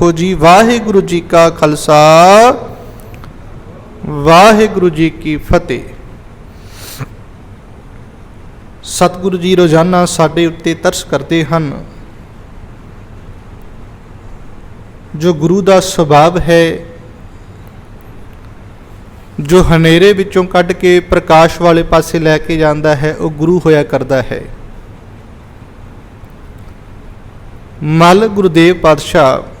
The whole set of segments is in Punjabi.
ਆਖੋ ਜੀ, ਵਾਹਿਗੁਰੂ ਜੀ ਕਾ ਖਾਲਸਾ, ਵਾਹਿਗੁਰੂ ਜੀ ਕੀ ਫਤਿਹ। ਸਤਿਗੁਰੂ ਜੀ ਰੋਜ਼ਾਨਾ ਸਾਡੇ ਉੱਤੇ ਤਰਸ ਕਰਦੇ ਹਨ। ਜੋ ਗੁਰੂ ਦਾ ਸੁਭਾਅ ਹੈ, ਜੋ ਹਨੇਰੇ ਵਿੱਚੋਂ ਕੱਢ ਕੇ ਪ੍ਰਕਾਸ਼ ਵਾਲੇ ਪਾਸੇ ਲੈ ਕੇ ਜਾਂਦਾ ਹੈ, ਉਹ ਗੁਰੂ ਹੋਇਆ ਕਰਦਾ ਹੈ। ਮਲ ਗੁਰਦੇਵ ਪਾਤਸ਼ਾਹ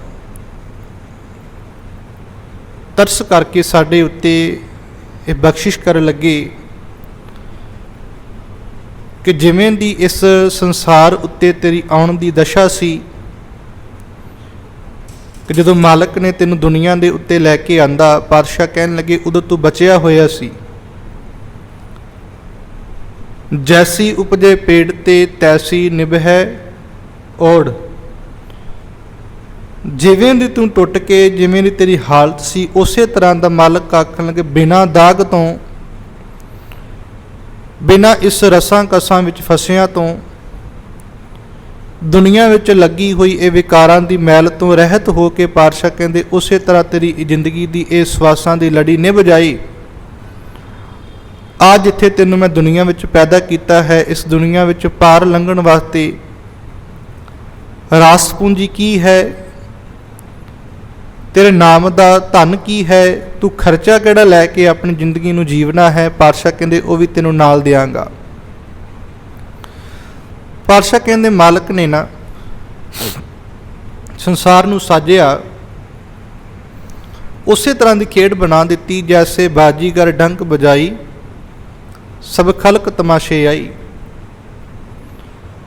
ਤਰਸ ਕਰਕੇ ਸਾਡੇ ਉੱਤੇ ਇਹ ਬਖਸ਼ਿਸ਼ ਕਰਨ ਲੱਗੇ ਕਿ ਜਿਵੇਂ ਦੀ ਇਸ ਸੰਸਾਰ ਉੱਤੇ ਤੇਰੀ ਆਉਣ ਦੀ ਦਸ਼ਾ ਸੀ, ਕਿ ਜਦੋਂ ਮਾਲਕ ਨੇ ਤੈਨੂੰ ਦੁਨੀਆ ਦੇ ਉੱਤੇ ਲੈ ਕੇ ਆਂਦਾ, ਪਾਤਸ਼ਾਹ ਕਹਿਣ ਲੱਗੇ, ਉਦੋਂ ਤੂੰ ਬਚਿਆ ਹੋਇਆ ਸੀ। ਜੈਸੀ ਉਪਜੇ ਪੇੜ ਤੇ ਤੈਸੀ ਨਿਭੈ ਔੜ। ਜਿਵੇਂ ਦੀ ਤੂੰ ਟੁੱਟ ਕੇ, ਜਿਵੇਂ ਦੀ ਤੇਰੀ ਹਾਲਤ ਸੀ, ਉਸੇ ਤਰ੍ਹਾਂ ਦਾ ਮਾਲਕ ਆਖਣ ਲੱਗੇ, ਬਿਨਾਂ ਦਾਗ ਤੋਂ, ਬਿਨਾਂ ਇਸ ਰਸਾਂ ਕਸਾਂ ਵਿੱਚ ਫਸਿਆਂ ਤੋਂ, ਦੁਨੀਆ ਵਿੱਚ ਲੱਗੀ ਹੋਈ ਇਹ ਵਿਕਾਰਾਂ ਦੀ ਮੈਲ ਤੋਂ ਰਹਿਤ ਹੋ ਕੇ ਪਾਤਸ਼ਾਹ ਕਹਿੰਦੇ, ਉਸੇ ਤਰ੍ਹਾਂ ਤੇਰੀ ਜ਼ਿੰਦਗੀ ਦੀ ਇਹ ਸਵਾਸਾਂ ਦੀ ਲੜੀ ਨਿਭ ਜਾਈ। ਅੱਜ ਜਿੱਥੇ ਤੈਨੂੰ ਮੈਂ ਦੁਨੀਆ ਵਿੱਚ ਪੈਦਾ ਕੀਤਾ ਹੈ, ਇਸ ਦੁਨੀਆ ਵਿੱਚ ਪਾਰ ਲੰਘਣ ਵਾਸਤੇ ਰਾਸ ਪੂੰਜੀ ਕੀ ਹੈ ਤੇਰੇ ਨਾਮ ਦਾ ਧਨ ਕੀ ਹੈ? ਤੂੰ ਖਰਚਾ ਕਿਹੜਾ ਲੈ ਕੇ ਆਪਣੀ ਜ਼ਿੰਦਗੀ ਨੂੰ ਜੀਵਨਾ ਹੈ? ਪਾਤਸ਼ਾਹ ਕਹਿੰਦੇ, ਉਹ ਵੀ ਤੈਨੂੰ ਨਾਲ ਦਿਆਂਗਾ। ਪਾਤਸ਼ਾਹ ਕਹਿੰਦੇ, ਮਾਲਕ ਨੇ ਨਾ ਸੰਸਾਰ ਨੂੰ ਸਾਜਿਆ। ਉਸੇ ਤਰ੍ਹਾਂ ਦੀ ਖੇਡ ਬਣਾ ਦਿੱਤੀ, ਜੈਸੇ ਬਾਜੀਗਰ ਡੰਕ ਬਜਾਈ ਸਭ ਖਲਕ ਤਮਾਸ਼ੇ ਆਈ।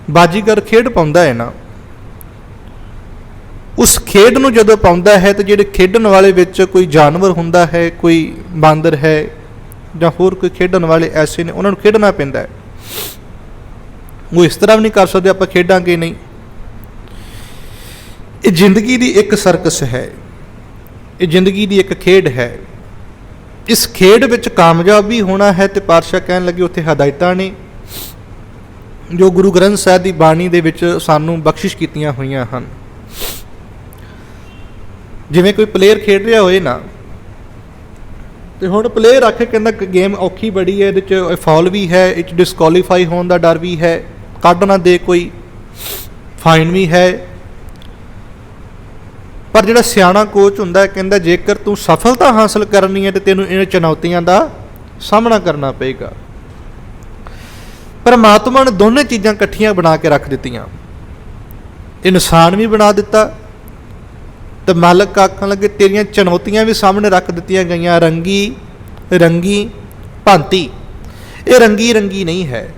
ਬਾਜੀਗਰ ਖੇਡ ਪਾਉਂਦਾ ਹੈ ਨਾ। ਉਸ ਖੇਡ ਨੂੰ ਜਦੋਂ ਪਾਉਂਦਾ ਹੈ ਤਾਂ ਜਿਹੜੇ ਖੇਡਣ ਵਾਲੇ ਵਿੱਚ ਕੋਈ ਜਾਨਵਰ ਹੁੰਦਾ ਹੈ, ਕੋਈ ਬਾਂਦਰ ਹੈ ਜਾਂ ਹੋਰ ਕੋਈ ਖੇਡਣ ਵਾਲੇ ਐਸੇ ਨੇ, ਉਹਨਾਂ ਨੂੰ ਖੇਡਣਾ ਪੈਂਦਾ ਹੈ। ਉਹ ਇਸ ਤਰ੍ਹਾਂ ਵੀ ਨਹੀਂ ਕਰ ਸਕਦੇ ਆਪਾਂ ਖੇਡਾਂਗੇ ਨਹੀਂ। ਇਹ ਜ਼ਿੰਦਗੀ ਦੀ ਇੱਕ ਸਰਕਸ ਹੈ। ਇਹ ਜ਼ਿੰਦਗੀ ਦੀ ਇੱਕ ਖੇਡ ਹੈ। ਇਸ ਖੇਡ ਵਿੱਚ ਕਾਮਯਾਬ ਵੀ ਹੋਣਾ ਹੈ ਤੇ ਪਾਤਸ਼ਾਹ ਕਹਿਣ ਲੱਗੇ ਉੱਥੇ ਹਦਾਇਤਾਂ ਨੇ, ਜੋ ਗੁਰੂ ਗ੍ਰੰਥ ਸਾਹਿਬ ਦੀ ਬਾਣੀ ਦੇ ਵਿੱਚ ਸਾਨੂੰ ਬਖਸ਼ਿਸ਼ ਕੀਤੀਆਂ ਹੋਈਆਂ ਹਨ। ਜਿਵੇਂ ਕੋਈ ਪਲੇਅਰ ਖੇਡ ਰਿਹਾ ਹੋਏ ਨਾ, ਤੇ ਹੁਣ ਪਲੇਅਰ ਆਖੇ ਕਹਿੰਦਾ ਗੇਮ ਔਖੀ ਬੜੀ ਹੈ, ਇਹਦੇ ਚ ਫਾਉਲ ਵੀ ਹੈ, ਇਹ ਚ ਡਿਸਕੁਆਲੀਫਾਈ ਹੋਣ ਦਾ ਡਰ ਵੀ ਹੈ, ਕੱਢ ਨਾ ਦੇ ਕੋਈ ਫਾਈਨ ਵੀ ਹੈ। ਪਰ ਜਿਹੜਾ ਸਿਆਣਾ ਕੋਚ ਹੁੰਦਾ ਕਹਿੰਦਾ ਜੇਕਰ ਤੂੰ ਸਫਲਤਾ ਹਾਸਲ ਕਰਨੀ ਹੈ, ਤੇ ਤੈਨੂੰ ਇਹਨਾਂ ਚੁਣੌਤੀਆਂ ਦਾ ਸਾਹਮਣਾ ਕਰਨਾ ਪਏਗਾ। ਪਰਮਾਤਮਾ ਨੇ ਦੋਨੇ ਚੀਜ਼ਾਂ ਇਕੱਠੀਆਂ ਬਣਾ ਕੇ ਰੱਖ ਦਿੱਤੀਆਂ। ਇਨਸਾਨ ਵੀ ਬਣਾ ਦਿੱਤਾ ਤੇ ਮਾਲਕ ਆਖਣ ਲੱਗੇ, ਤੇਰੀਆਂ ਚੁਣੌਤੀਆਂ ਵੀ ਸਾਹਮਣੇ ਰੱਖ ਦਿੱਤੀਆਂ ਗਈਆਂ, ਰੰਗੀ ਰੰਗੀ, ਭਾਂਤੀ। ਇਹ ਰੰਗੀ ਰੰਗੀ ਨਹੀਂ ਹੈ।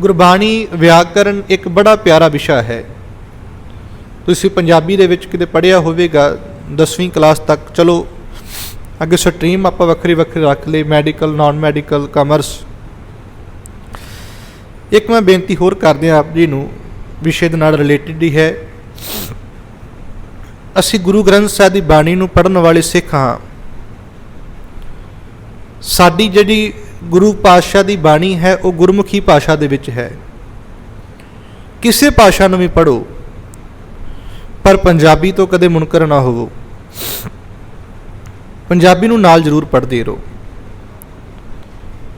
ਗੁਰਬਾਣੀ ਵਿਆਕਰਨ ਇੱਕ ਬੜਾ ਪਿਆਰਾ ਵਿਸ਼ਾ ਹੈ। ਤੁਸੀਂ ਪੰਜਾਬੀ ਦੇ ਵਿੱਚ ਕਿਤੇ ਪੜ੍ਹਿਆ ਹੋਵੇਗਾ 10ਵੀਂ ਕਲਾਸ ਤੱਕ, ਚਲੋ, ਅੱਗੇ ਸਟਰੀਮ ਆਪਾਂ ਵੱਖਰੀ ਵੱਖਰੀ ਰੱਖ ਲਈ, ਮੈਡੀਕਲ ਨਾਨ ਮੈਡੀਕਲ ਕਾਮਰਸ। ਇੱਕ ਮੈਂ ਬੇਨਤੀ ਹੋਰ ਕਰਦੇ ਆਪ ਜੀ ਨੂੰ, ਵਿਸ਼ੇ ਦੇ ਨਾਲ ਰਿਲੇਟਡ ਹੀ ਹੈ। ਅਸੀਂ ਗੁਰੂ ਗ੍ਰੰਥ ਸਾਹਿਬ ਦੀ ਬਾਣੀ ਨੂੰ ਪੜਨ ਵਾਲੇ ਸਿੱਖ ਹਾਂ। ਸਾਡੀ ਜਿਹੜੀ ਗੁਰੂ ਪਾਤਸ਼ਾਹ ਦੀ ਬਾਣੀ ਹੈ, ਉਹ ਗੁਰਮੁਖੀ ਭਾਸ਼ਾ ਦੇ ਵਿੱਚ ਹੈ। ਕਿਸੇ ਭਾਸ਼ਾ ਨੂੰ ਵੀ ਪੜੋ ਪਰ ਪੰਜਾਬੀ ਤੋਂ ਕਦੇ ਮੁਨਕਰ ਨਾ ਹੋਵੋ। ਪੰਜਾਬੀ ਨੂੰ ਨਾਲ ਜ਼ਰੂਰ ਪੜ੍ਹਦੇ ਰਹੋ।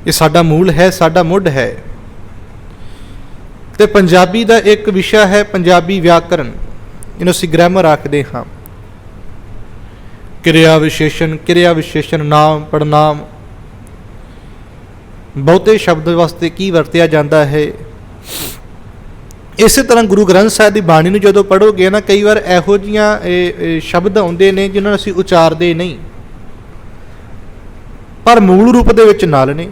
ਇਹ ਸਾਡਾ ਮੂਲ ਹੈ, ਸਾਡਾ ਮੁੱਢ ਹੈ। ਤੇ ਪੰਜਾਬੀ ਦਾ ਇੱਕ ਵਿਸ਼ਾ ਹੈ, ਪੰਜਾਬੀ ਵਿਆਕਰਨ। ਇਹਨੂੰ ਅਸੀਂ ਗ੍ਰਾਮਰ ਆਖਦੇ ਹਾਂ। ਕਿਰਿਆ ਵਿਸ਼ੇਸ਼ਣ ਕਿਰਿਆ ਵਿਸ਼ੇਸ਼ਣ, ਨਾਮ ਪੜਨਾਮ ਬਹੁਤੇ ਸ਼ਬਦ ਵਾਸਤੇ ਕੀ ਵਰਤਿਆ ਜਾਂਦਾ ਹੈ? ਇਸੇ ਤਰ੍ਹਾਂ ਗੁਰੂ ਗ੍ਰੰਥ ਸਾਹਿਬ ਦੀ ਬਾਣੀ ਨੂੰ ਜਦੋਂ ਪੜੋਗੇ ਨਾ, ਕਈ ਵਾਰ ਇਹੋ ਜੀਆਂ ਸ਼ਬਦ ਆਉਂਦੇ ਨੇ ਜਿਨ੍ਹਾਂ ਨੂੰ ਅਸੀਂ ਉਚਾਰਦੇ ਨਹੀਂ। ਪਰ ਮੂਲ ਰੂਪ ਦੇ ਵਿੱਚ ਨਾਲ ਨੇ।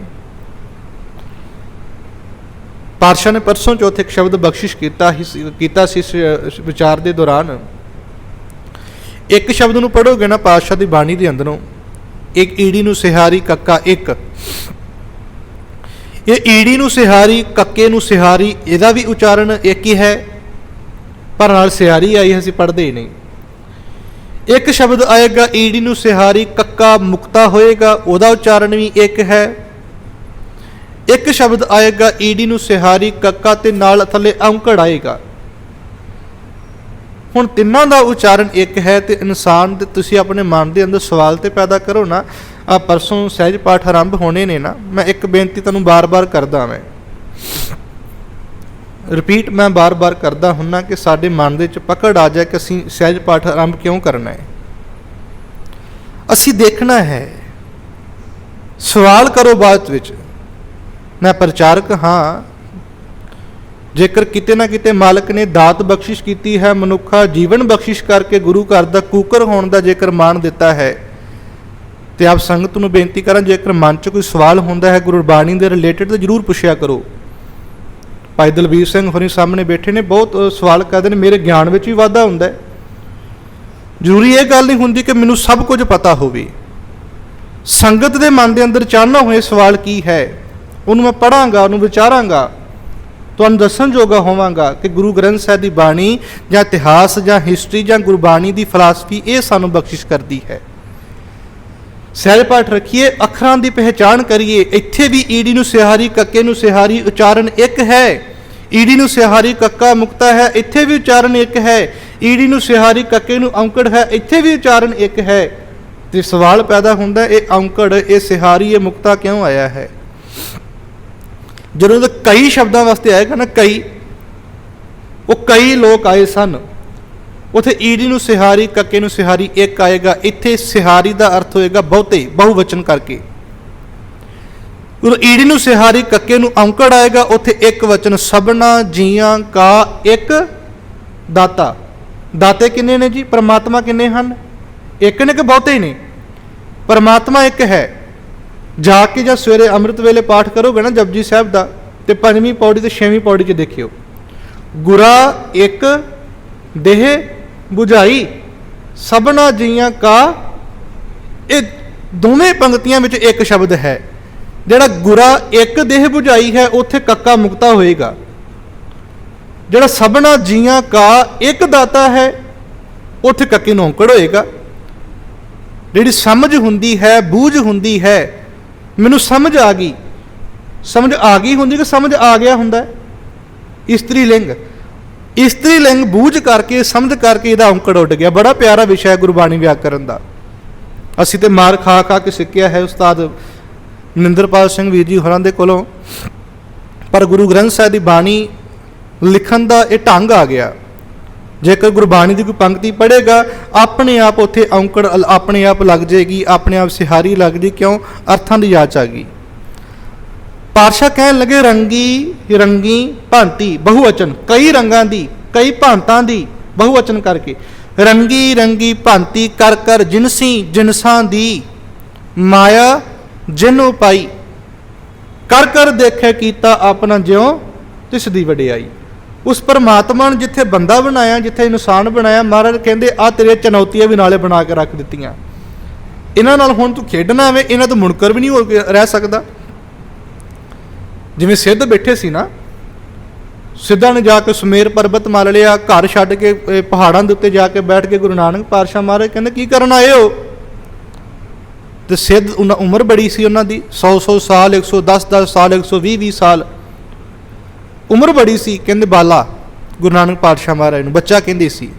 ਪਾਤਸ਼ਾਹ ਨੇ ਪਰਸੋਂ ਚੌਥੇ ਇੱਕ ਸ਼ਬਦ ਬਖਸ਼ਿਸ਼ ਕੀਤਾ ਹੀ ਕੀਤਾ ਸੀ ਵਿਚਾਰ ਦੇ ਦੌਰਾਨ। ਇੱਕ ਸ਼ਬਦ ਨੂੰ ਪੜੋਗੇ ਨਾ, ਪਾਤਸ਼ਾਹ ਦੀ ਬਾਣੀ ਦੇ ਅੰਦਰੋਂ, ਇੱਕ ਈੜੀ ਨੂੰ ਸਿਹਾਰੀ ਕੱਕਾ ਇੱਕ। ਇਹ ਈੜੀ ਨੂੰ ਸਿਹਾਰੀ, ਕੱਕੇ ਨੂੰ ਸਿਹਾਰੀ, ਇਹਦਾ ਵੀ ਉਚਾਰਨ ਇੱਕ ਹੀ ਹੈ, ਪਰ ਨਾਲ ਸਿਹਾਰੀ ਆਈ ਅਸੀਂ ਪੜ੍ਹਦੇ ਹੀ ਨਹੀਂ। ਇੱਕ ਸ਼ਬਦ ਆਏਗਾ, ਈੜੀ ਨੂੰ ਸਿਹਾਰੀ, ਕੱਕਾ ਮੁਕਤਾ ਹੋਏਗਾ, ਉਹਦਾ ਉਚਾਰਨ ਵੀ ਇੱਕ ਹੈ ਇੱਕ ਸ਼ਬਦ ਆਏਗਾ, ਈੜੀ ਨੂੰ ਸਿਹਾਰੀ, ਕੱਕਾ ਤੇ ਨਾਲ ਥੱਲੇ ਔਂਕੜ ਆਏਗਾ। ਹੁਣ ਤਿੰਨਾਂ ਦਾ ਉਚਾਰਨ ਇੱਕ ਹੈ ਤੇ ਇਨਸਾਨ ਤੇ ਤੁਸੀਂ ਆਪਣੇ ਮਨ ਦੇ ਅੰਦਰ ਸਵਾਲ ਤੇ ਪੈਦਾ ਕਰੋ ਨਾ। ਆ ਪਰਸੋਂ ਸਹਿਜ ਪਾਠ ਆਰੰਭ ਹੋਣੇ ਨੇ ਨਾ। ਮੈਂ ਇੱਕ ਬੇਨਤੀ ਤੁਹਾਨੂੰ ਬਾਰ-ਬਾਰ ਕਰਦਾ ਮੈਂ ਰਿਪੀਟ ਮੈਂ ਬਾਰ-ਬਾਰ ਕਰਦਾ ਹੁੰਨਾ ਕਿ ਸਾਡੇ ਮਨ ਦੇ ਵਿੱਚ ਪਕੜ ਆ ਜਾਏ ਕਿ ਅਸੀਂ ਸਹਿਜ ਪਾਠ ਆਰੰਭ ਕਿਉਂ ਕਰਨਾ ਹੈ। ਅਸੀਂ ਦੇਖਣਾ ਹੈ। ਸਵਾਲ ਕਰੋ ਬਾਅਦ ਵਿੱਚ। ਮੈਂ ਪ੍ਰਚਾਰਕ ਹਾਂ। ਜੇਕਰ ਕਿਤੇ ਨਾ ਕਿਤੇ ਮਾਲਕ ਨੇ ਦਾਤ ਬਖਸ਼ਿਸ਼ ਕੀਤੀ ਹੈ, ਮਨੁੱਖਾ ਜੀਵਨ ਬਖਸ਼ਿਸ਼ ਕਰਕੇ ਗੁਰੂ ਘਰ ਦਾ ਕੂਕਰ ਹੋਣ ਦਾ ਜੇਕਰ ਮਾਣ ਦਿੱਤਾ ਹੈ, ਤੇ ਆਪ ਸੰਗਤ ਨੂੰ ਬੇਨਤੀ ਕਰਾਂ, ਜੇਕਰ ਮਨ 'ਚ ਕੋਈ ਸਵਾਲ ਹੁੰਦਾ ਹੈ, ਗੁਰਬਾਣੀ ਦੇ ਰਿਲੇਟਡ ਤਾਂ ਜਰੂਰ ਪੁੱਛਿਆ ਕਰੋ। ਭਾਈ ਦਲਬੀਰ ਸਿੰਘ ਹੋਰੀ ਸਾਹਮਣੇ ਬੈਠੇ ਨੇ, ਬਹੁਤ ਸਵਾਲ ਕਰਦੇ ਨੇ, ਮੇਰੇ ਗਿਆਨ ਵਿੱਚ ਵੀ ਵਾਧਾ ਹੁੰਦਾ ਹੈ। ਜ਼ਰੂਰੀ ਇਹ ਗੱਲ ਨਹੀਂ ਹੁੰਦੀ ਕਿ ਮੈਨੂੰ ਸਭ ਕੁਝ ਪਤਾ ਹੋਵੇ। ਸੰਗਤ ਦੇ ਮਨ ਦੇ ਅੰਦਰ ਚਾਨਣਾ ਹੋਏ ਸਵਾਲ ਕੀ ਹੈ ਉਹਨੂੰ ਮੈਂ ਪੜਾਂਗਾ ਉਹਨੂੰ ਵਿਚਾਰਾਂਗਾ, ਤੁਹਾਨੂੰ ਦੱਸਣ ਜੋਗਾ ਹੋਵਾਂਗਾ ਕਿ ਗੁਰੂ ਗ੍ਰੰਥ ਸਾਹਿਬ ਦੀ ਬਾਣੀ ਜਾਂ ਇਤਿਹਾਸ ਜਾਂ ਹਿਸਟਰੀ ਜਾਂ ਗੁਰਬਾਣੀ ਦੀ ਫਲਸਫੀ ਇਹ ਸਾਨੂੰ ਬਖਸ਼ਿਸ਼ ਕਰਦੀ ਹੈ। ਸਹਿਜ ਪਾਠ ਰੱਖੀਏ, ਅੱਖਰਾਂ ਦੀ ਪਹਿਚਾਣ ਕਰੀਏ, ਇੱਥੇ ਵੀ ਈੜੀ ਨੂੰ ਸਿਹਾਰੀ, ਕੱਕੇ ਨੂੰ ਸਿਹਾਰੀ, ਉਚਾਰਨ ਇੱਕ ਹੈ। ਈੜੀ ਨੂੰ ਸਿਹਾਰੀ, ਕੱਕਾ ਮੁਕਤਾ ਹੈ, ਇੱਥੇ ਵੀ ਉਚਾਰਨ ਇੱਕ ਹੈ। ਈੜੀ ਨੂੰ ਸਿਹਾਰੀ, ਕੱਕੇ ਨੂੰ ਔਂਕੜ ਹੈ, ਇੱਥੇ ਵੀ ਉਚਾਰਨ ਇੱਕ ਹੈ। ਤੇ ਸਵਾਲ ਪੈਦਾ ਹੁੰਦਾ, ਇਹ ਔਂਕੜ, ਇਹ ਸਿਹਾਰੀ, ਇਹ ਮੁਕਤਾ ਕਿਉਂ ਆਇਆ ਹੈ? ਜਦੋਂ ਤਾਂ ਕਈ ਸ਼ਬਦਾਂ ਵਾਸਤੇ ਆਏਗਾ ਨਾ ਕਈ, ਉਹ ਕਈ ਲੋਕ ਆਏ ਸਨ। ਉਥੇ ਈੜੀ ਨੂੰ ਸਿਹਾਰੀ, ਕੱਕੇ ਨੂੰ ਸਿਹਾਰੀ, ਇੱਕ ਆਏਗਾ। ਇੱਥੇ ਸਿਹਾਰੀ ਦਾ ਅਰਥ ਹੋਏਗਾ ਬਹੁਤੇ, ਬਹੁਵਚਨ ਕਰਕੇ। ਉਹ ਈੜੀ ਨੂੰ ਸਿਹਾਰੀ, ਕੱਕੇ ਨੂੰ ਔਂਕੜ ਆਏਗਾ, ਉਥੇ ਇੱਕ ਵਚਨ, ਸਭਨਾ ਜੀਆਂ ਕਾ ਇੱਕ ਦਾਤਾ। ਦਾਤੇ ਕਿੰਨੇ ਨੇ ਜੀ? ਪਰਮਾਤਮਾ ਕਿੰਨੇ ਹਨ? ਇੱਕ ਨੇ ਕਿ ਬਹੁਤੇ ਨੇ? ਪਰਮਾਤਮਾ ਇੱਕ ਹੈ। ਜਾ ਕੇ ਜਾਂ ਸਵੇਰੇ ਅੰਮ੍ਰਿਤ ਵੇਲੇ ਪਾਠ ਕਰੋਗੇ ਨਾ ਜਪਜੀ ਸਾਹਿਬ ਦਾ, ਤੇ ਪੰਜਵੀਂ ਪੌੜੀ ਤੇ ਛੇਵੀਂ ਪੌੜੀ 'ਚ ਦੇਖਿਓ। ਗੁਰਾ ਇੱਕ, ਦੇਹ 부ਝਾਈ ਸਭਨਾ ਜੀਆਂ ਕਾ, ਇਹ ਦੋਵੇਂ ਪੰਕਤੀਆਂ ਵਿੱਚ ਇੱਕ ਸ਼ਬਦ ਹੈ। ਜਿਹੜਾ ਗੁਰਾ ਇੱਕ, ਦੇਹ 부ਝਾਈ ਹੈ, ਉੱਥੇ ਕੱਕਾ ਮੁਕਤਾ ਹੋਏਗਾ। ਜਿਹੜਾ ਸਭਨਾ ਜੀਆਂ ਕਾ ਇੱਕ ਦਾਤਾ ਹੈ, ਉੱਥੇ ਕੱਕੇ ਨੂੰ ਔਂਕੜ ਹੋਏਗਾ। ਜਿਹੜੀ ਸਮਝ ਹੁੰਦੀ ਹੈ, ਬੂਝ ਹੁੰਦੀ ਹੈ ਮੈਨੂੰ ਸਮਝ ਆ ਗਈ। ਸਮਝ ਆ ਗਈ ਹੁੰਦੀ ਕਿ ਸਮਝ ਆ ਗਿਆ ਹੁੰਦਾ ਇਸਤਰੀ ਲਿੰਗ। ਇਸਤਰੀ ਲਿੰਗ ਬੂਝ ਕਰਕੇ, ਸਮਝ ਕਰਕੇ ਇਹਦਾ ਔਂਕੜ ਉੱਡ ਗਿਆ। ਬੜਾ ਪਿਆਰਾ ਵਿਸ਼ਾ ਹੈ ਗੁਰਬਾਣੀ ਵਿਆਕਰਨ ਦਾ। ਅਸੀਂ ਤੇ ਮਾਰ ਖਾ ਖਾ ਕੇ ਸਿੱਖਿਆ ਹੈ ਉਸਤਾਦ ਮਨਿੰਦਰਪਾਲ ਸਿੰਘ ਵੀਰ ਜੀ ਹੋਰਾਂ ਦੇ ਕੋਲੋਂ। ਪਰ ਗੁਰੂ ਗ੍ਰੰਥ ਸਾਹਿਬ ਦੀ ਬਾਣੀ ਲਿਖਣ ਦਾ ਇਹ ਢੰਗ ਆ ਗਿਆ। ਜੇਕਰ ਗੁਰਬਾਣੀ ਦੀ ਕੋਈ ਪੰਕਤੀ ਪੜ੍ਹੇਗਾ, ਆਪਣੇ ਆਪ ਉੱਥੇ ਔਂਕੜ ਆਪਣੇ ਆਪ ਲੱਗ ਜਾਏਗੀ, ਆਪਣੇ ਆਪ ਸਿਹਾਰੀ ਲੱਗਦੀ, ਕਿਉਂ? ਅਰਥਾਂ ਦੀ ਯਾਦ ਆ ਗਈ। ਪਾਤਸ਼ਾਹ ਕਹਿਣ ਲੱਗੇ, ਰੰਗੀ ਰੰਗੀ ਭਾਂਤੀ, ਬਹੁਵਚਨ, ਕਈ ਰੰਗਾਂ ਦੀ, ਕਈ ਭਾਂਤਾਂ ਦੀ, ਬਹੁਵਚਨ ਕਰਕੇ। ਰੰਗੀ ਰੰਗੀ ਭਾਂਤੀ, ਕਰ ਕਰ ਜਿਨਸੀ ਜਿਨਸਾਂ ਦੀ। ਮਾਇਆ, ਜਿਨ ਉਪਾਈ। ਕਰ ਕਰ ਦੇਖੇ ਕੀਤਾ ਆਪਣਾ ਜਿਉ, ਤਿਸ ਦੀ ਵਡਿਆਈ। ਉਸ ਪਰਮਾਤਮਾ ਨੇ ਜਿੱਥੇ ਬੰਦਾ ਬਣਾਇਆ, ਜਿੱਥੇ ਇਨਸਾਨ ਬਣਾਇਆ, ਮਹਾਰਾਜ ਕਹਿੰਦੇ ਆ ਤੇਰੇ ਚੁਣੌਤੀਆਂ ਵੀ ਨਾਲੇ ਬਣਾ ਕੇ ਰੱਖ ਦਿੱਤੀਆਂ। ਇਹਨਾਂ ਨਾਲ ਹੁਣ ਤੂੰ ਖੇਡਣਾ ਵੇ ਇਹਨਾਂ ਤੋਂ ਮੁਨਕਰ ਵੀ ਨਹੀਂ ਹੋ ਰਹਿ ਸਕਦਾ। ਜਿਵੇਂ ਸਿੱਧ ਬੈਠੇ ਸੀ ਨਾ, ਸਿੱਧਾਂ ਨੇ ਜਾ ਕੇ ਸੁਮੇਰ ਪਰਬਤ ਮੱਲ ਲਿਆ, ਘਰ ਛੱਡ ਕੇ ਪਹਾੜਾਂ ਦੇ ਉੱਤੇ ਜਾ ਕੇ ਬੈਠ ਕੇ ਗੁਰੂ ਨਾਨਕ ਪਾਤਸ਼ਾਹ ਮਹਾਰਾਜ ਕਹਿੰਦੇ, ਕੀ ਕਰਨ ਆਏ ਹੋ? ਤੇ ਸਿੱਧ ਉਹਨਾਂ ਉਮਰ ਬੜੀ ਸੀ ਉਹਨਾਂ ਦੀ 100 100 ਸਾਲ 110 10 ਸਾਲ 120 20 ਸਾਲ। ਉਮਰ ਬੜੀ ਸੀ, ਕਹਿੰਦੇ ਬਾਲਾ, ਗੁਰੂ ਨਾਨਕ ਪਾਤਸ਼ਾਹ ਮਹਾਰਾਜ ਨੂੰ, ਬੱਚਾ ਕਹਿੰਦੇ ਸੀ।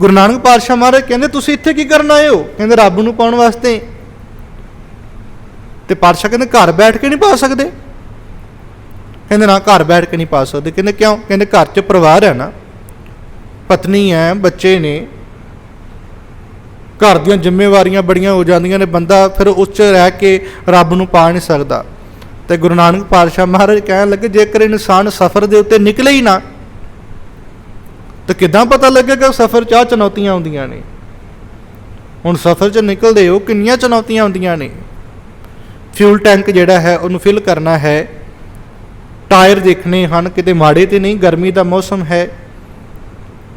ਗੁਰੂ ਨਾਨਕ ਪਾਤਸ਼ਾਹ ਮਹਾਰਾਜ ਕਹਿੰਦੇ, ਤੁਸੀਂ ਇੱਥੇ ਕੀ ਕਰਨ ਆਏ ਹੋ? ਕਹਿੰਦੇ, ਰੱਬ ਨੂੰ ਪਾਉਣ ਵਾਸਤੇ। ਤੇ ਪਾਤਸ਼ਾਹ ਕਹਿੰਦੇ, ਘਰ ਬੈਠ ਕੇ ਨਹੀਂ ਪਾ ਸਕਦੇ? ਕਹਿੰਦੇ, ਨਾ, ਘਰ ਬੈਠ ਕੇ ਨਹੀਂ ਪਾ ਸਕਦੇ। ਕਹਿੰਦੇ, ਕਿਉਂ? ਕਹਿੰਦੇ, ਘਰ 'ਚ ਪਰਿਵਾਰ ਹੈ ਨਾ, ਪਤਨੀ ਹੈ, ਬੱਚੇ ਨੇ, ਘਰ ਦੀਆਂ ਜ਼ਿੰਮੇਵਾਰੀਆਂ ਬੜੀਆਂ ਹੋ ਜਾਂਦੀਆਂ ਨੇ, ਬੰਦਾ ਫਿਰ ਉਸ 'ਚ ਰਹਿ ਕੇ ਰੱਬ ਨੂੰ ਪਾ ਨਹੀਂ ਸਕਦਾ। ਤੇ ਗੁਰੂ ਨਾਨਕ ਪਾਤਸ਼ਾਹ ਮਹਾਰਾਜ ਕਹਿਣ ਲੱਗੇ, ਜੇਕਰ ਇਨਸਾਨ ਸਫ਼ਰ ਦੇ ਉੱਤੇ ਨਿਕਲੇ ਹੀ ਨਾ, ਤਾਂ ਕਿਦਾਂ ਪਤਾ ਲੱਗੇਗਾ ਸਫ਼ਰ 'ਚ ਆਹ ਚੁਣੌਤੀਆਂ ਆਉਂਦੀਆਂ ਨੇ? ਹੁਣ ਸਫ਼ਰ 'ਚ ਨਿਕਲਦੇ ਹੋ ਕਿੰਨੀਆਂ ਚੁਣੌਤੀਆਂ ਆਉਂਦੀਆਂ ਨੇ? ਫਿਊਲ ਟੈਂਕ ਜਿਹੜਾ ਹੈ, ਉਹਨੂੰ ਫਿਲ ਕਰਨਾ ਹੈ। ਟਾਇਰ ਦੇਖਣੇ ਹਨ, ਕਿਤੇ ਮਾੜੇ ਤੇ ਨਹੀਂ, ਗਰਮੀ ਦਾ ਮੌਸਮ ਹੈ।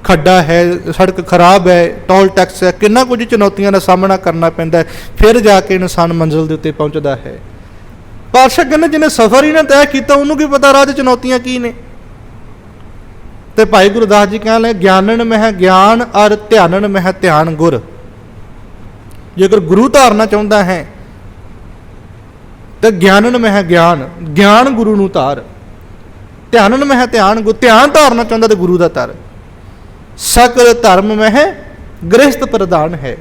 ਖੱਡਾ ਹੈ, ਸੜਕ ਖਰਾਬ ਹੈ ਟੋਲ ਟੈਕਸ ਹੈ, ਕਿੰਨਾ ਕੁਝ ਚੁਣੌਤੀਆਂ ਦਾ ਸਾਹਮਣਾ ਕਰਨਾ ਪੈਂਦਾ ਹੈ। ਫਿਰ ਜਾ ਕੇ ਇਨਸਾਨ ਮੰਜ਼ਿਲ ਦੇ ਉੱਤੇ ਪਹੁੰਚਦਾ ਹੈ। ਪਾਤਸ਼ਾਹ ਕਹਿੰਦੇ ਜਿਹਨੇ ਸਫ਼ਰ ਹੀ ਨਾ ਤੈਅ ਕੀਤਾ, ਉਹਨੂੰ ਕੀ ਪਤਾ ਰਾਹ 'ਚ ਚੁਣੌਤੀਆਂ ਕੀ ਨੇ? ਤੇ ਭਾਈ ਗੁਰਦਾਸ ਜੀ ਕਹਿਣ ਲੱਗੇ, ਗਿਆਨਨ ਮਹਿ ਗਿਆਨ ਅਰ ਧਿਆਨਨ ਮਹਿ ਧਿਆਨ ਗੁਰ। ਜੇਕਰ ਗੁਰੂ ਧਾਰਨਾ ਚਾਹੁੰਦਾ ਹੈ, ਤੇ ਗਿਆਨਨ ਮਹਿ ਗਿਆਨ ਗਿਆਨ ਗੁਰੂ ਨੂੰ ਧਾਰ। ਧਿਆਨਨ ਮਹਿ ਧਿਆਨ ਗੁਰ, ਧਿਆਨ ਧਾਰਨਾ ਚਾਹੁੰਦਾ ਤੇ ਗੁਰੂ ਦਾ ਧਾਰ। ਸਕਲ ਧਰਮ ਮਹਿ ਗ੍ਰਸਤ ਪ੍ਰਦਾਨ ਹੈ।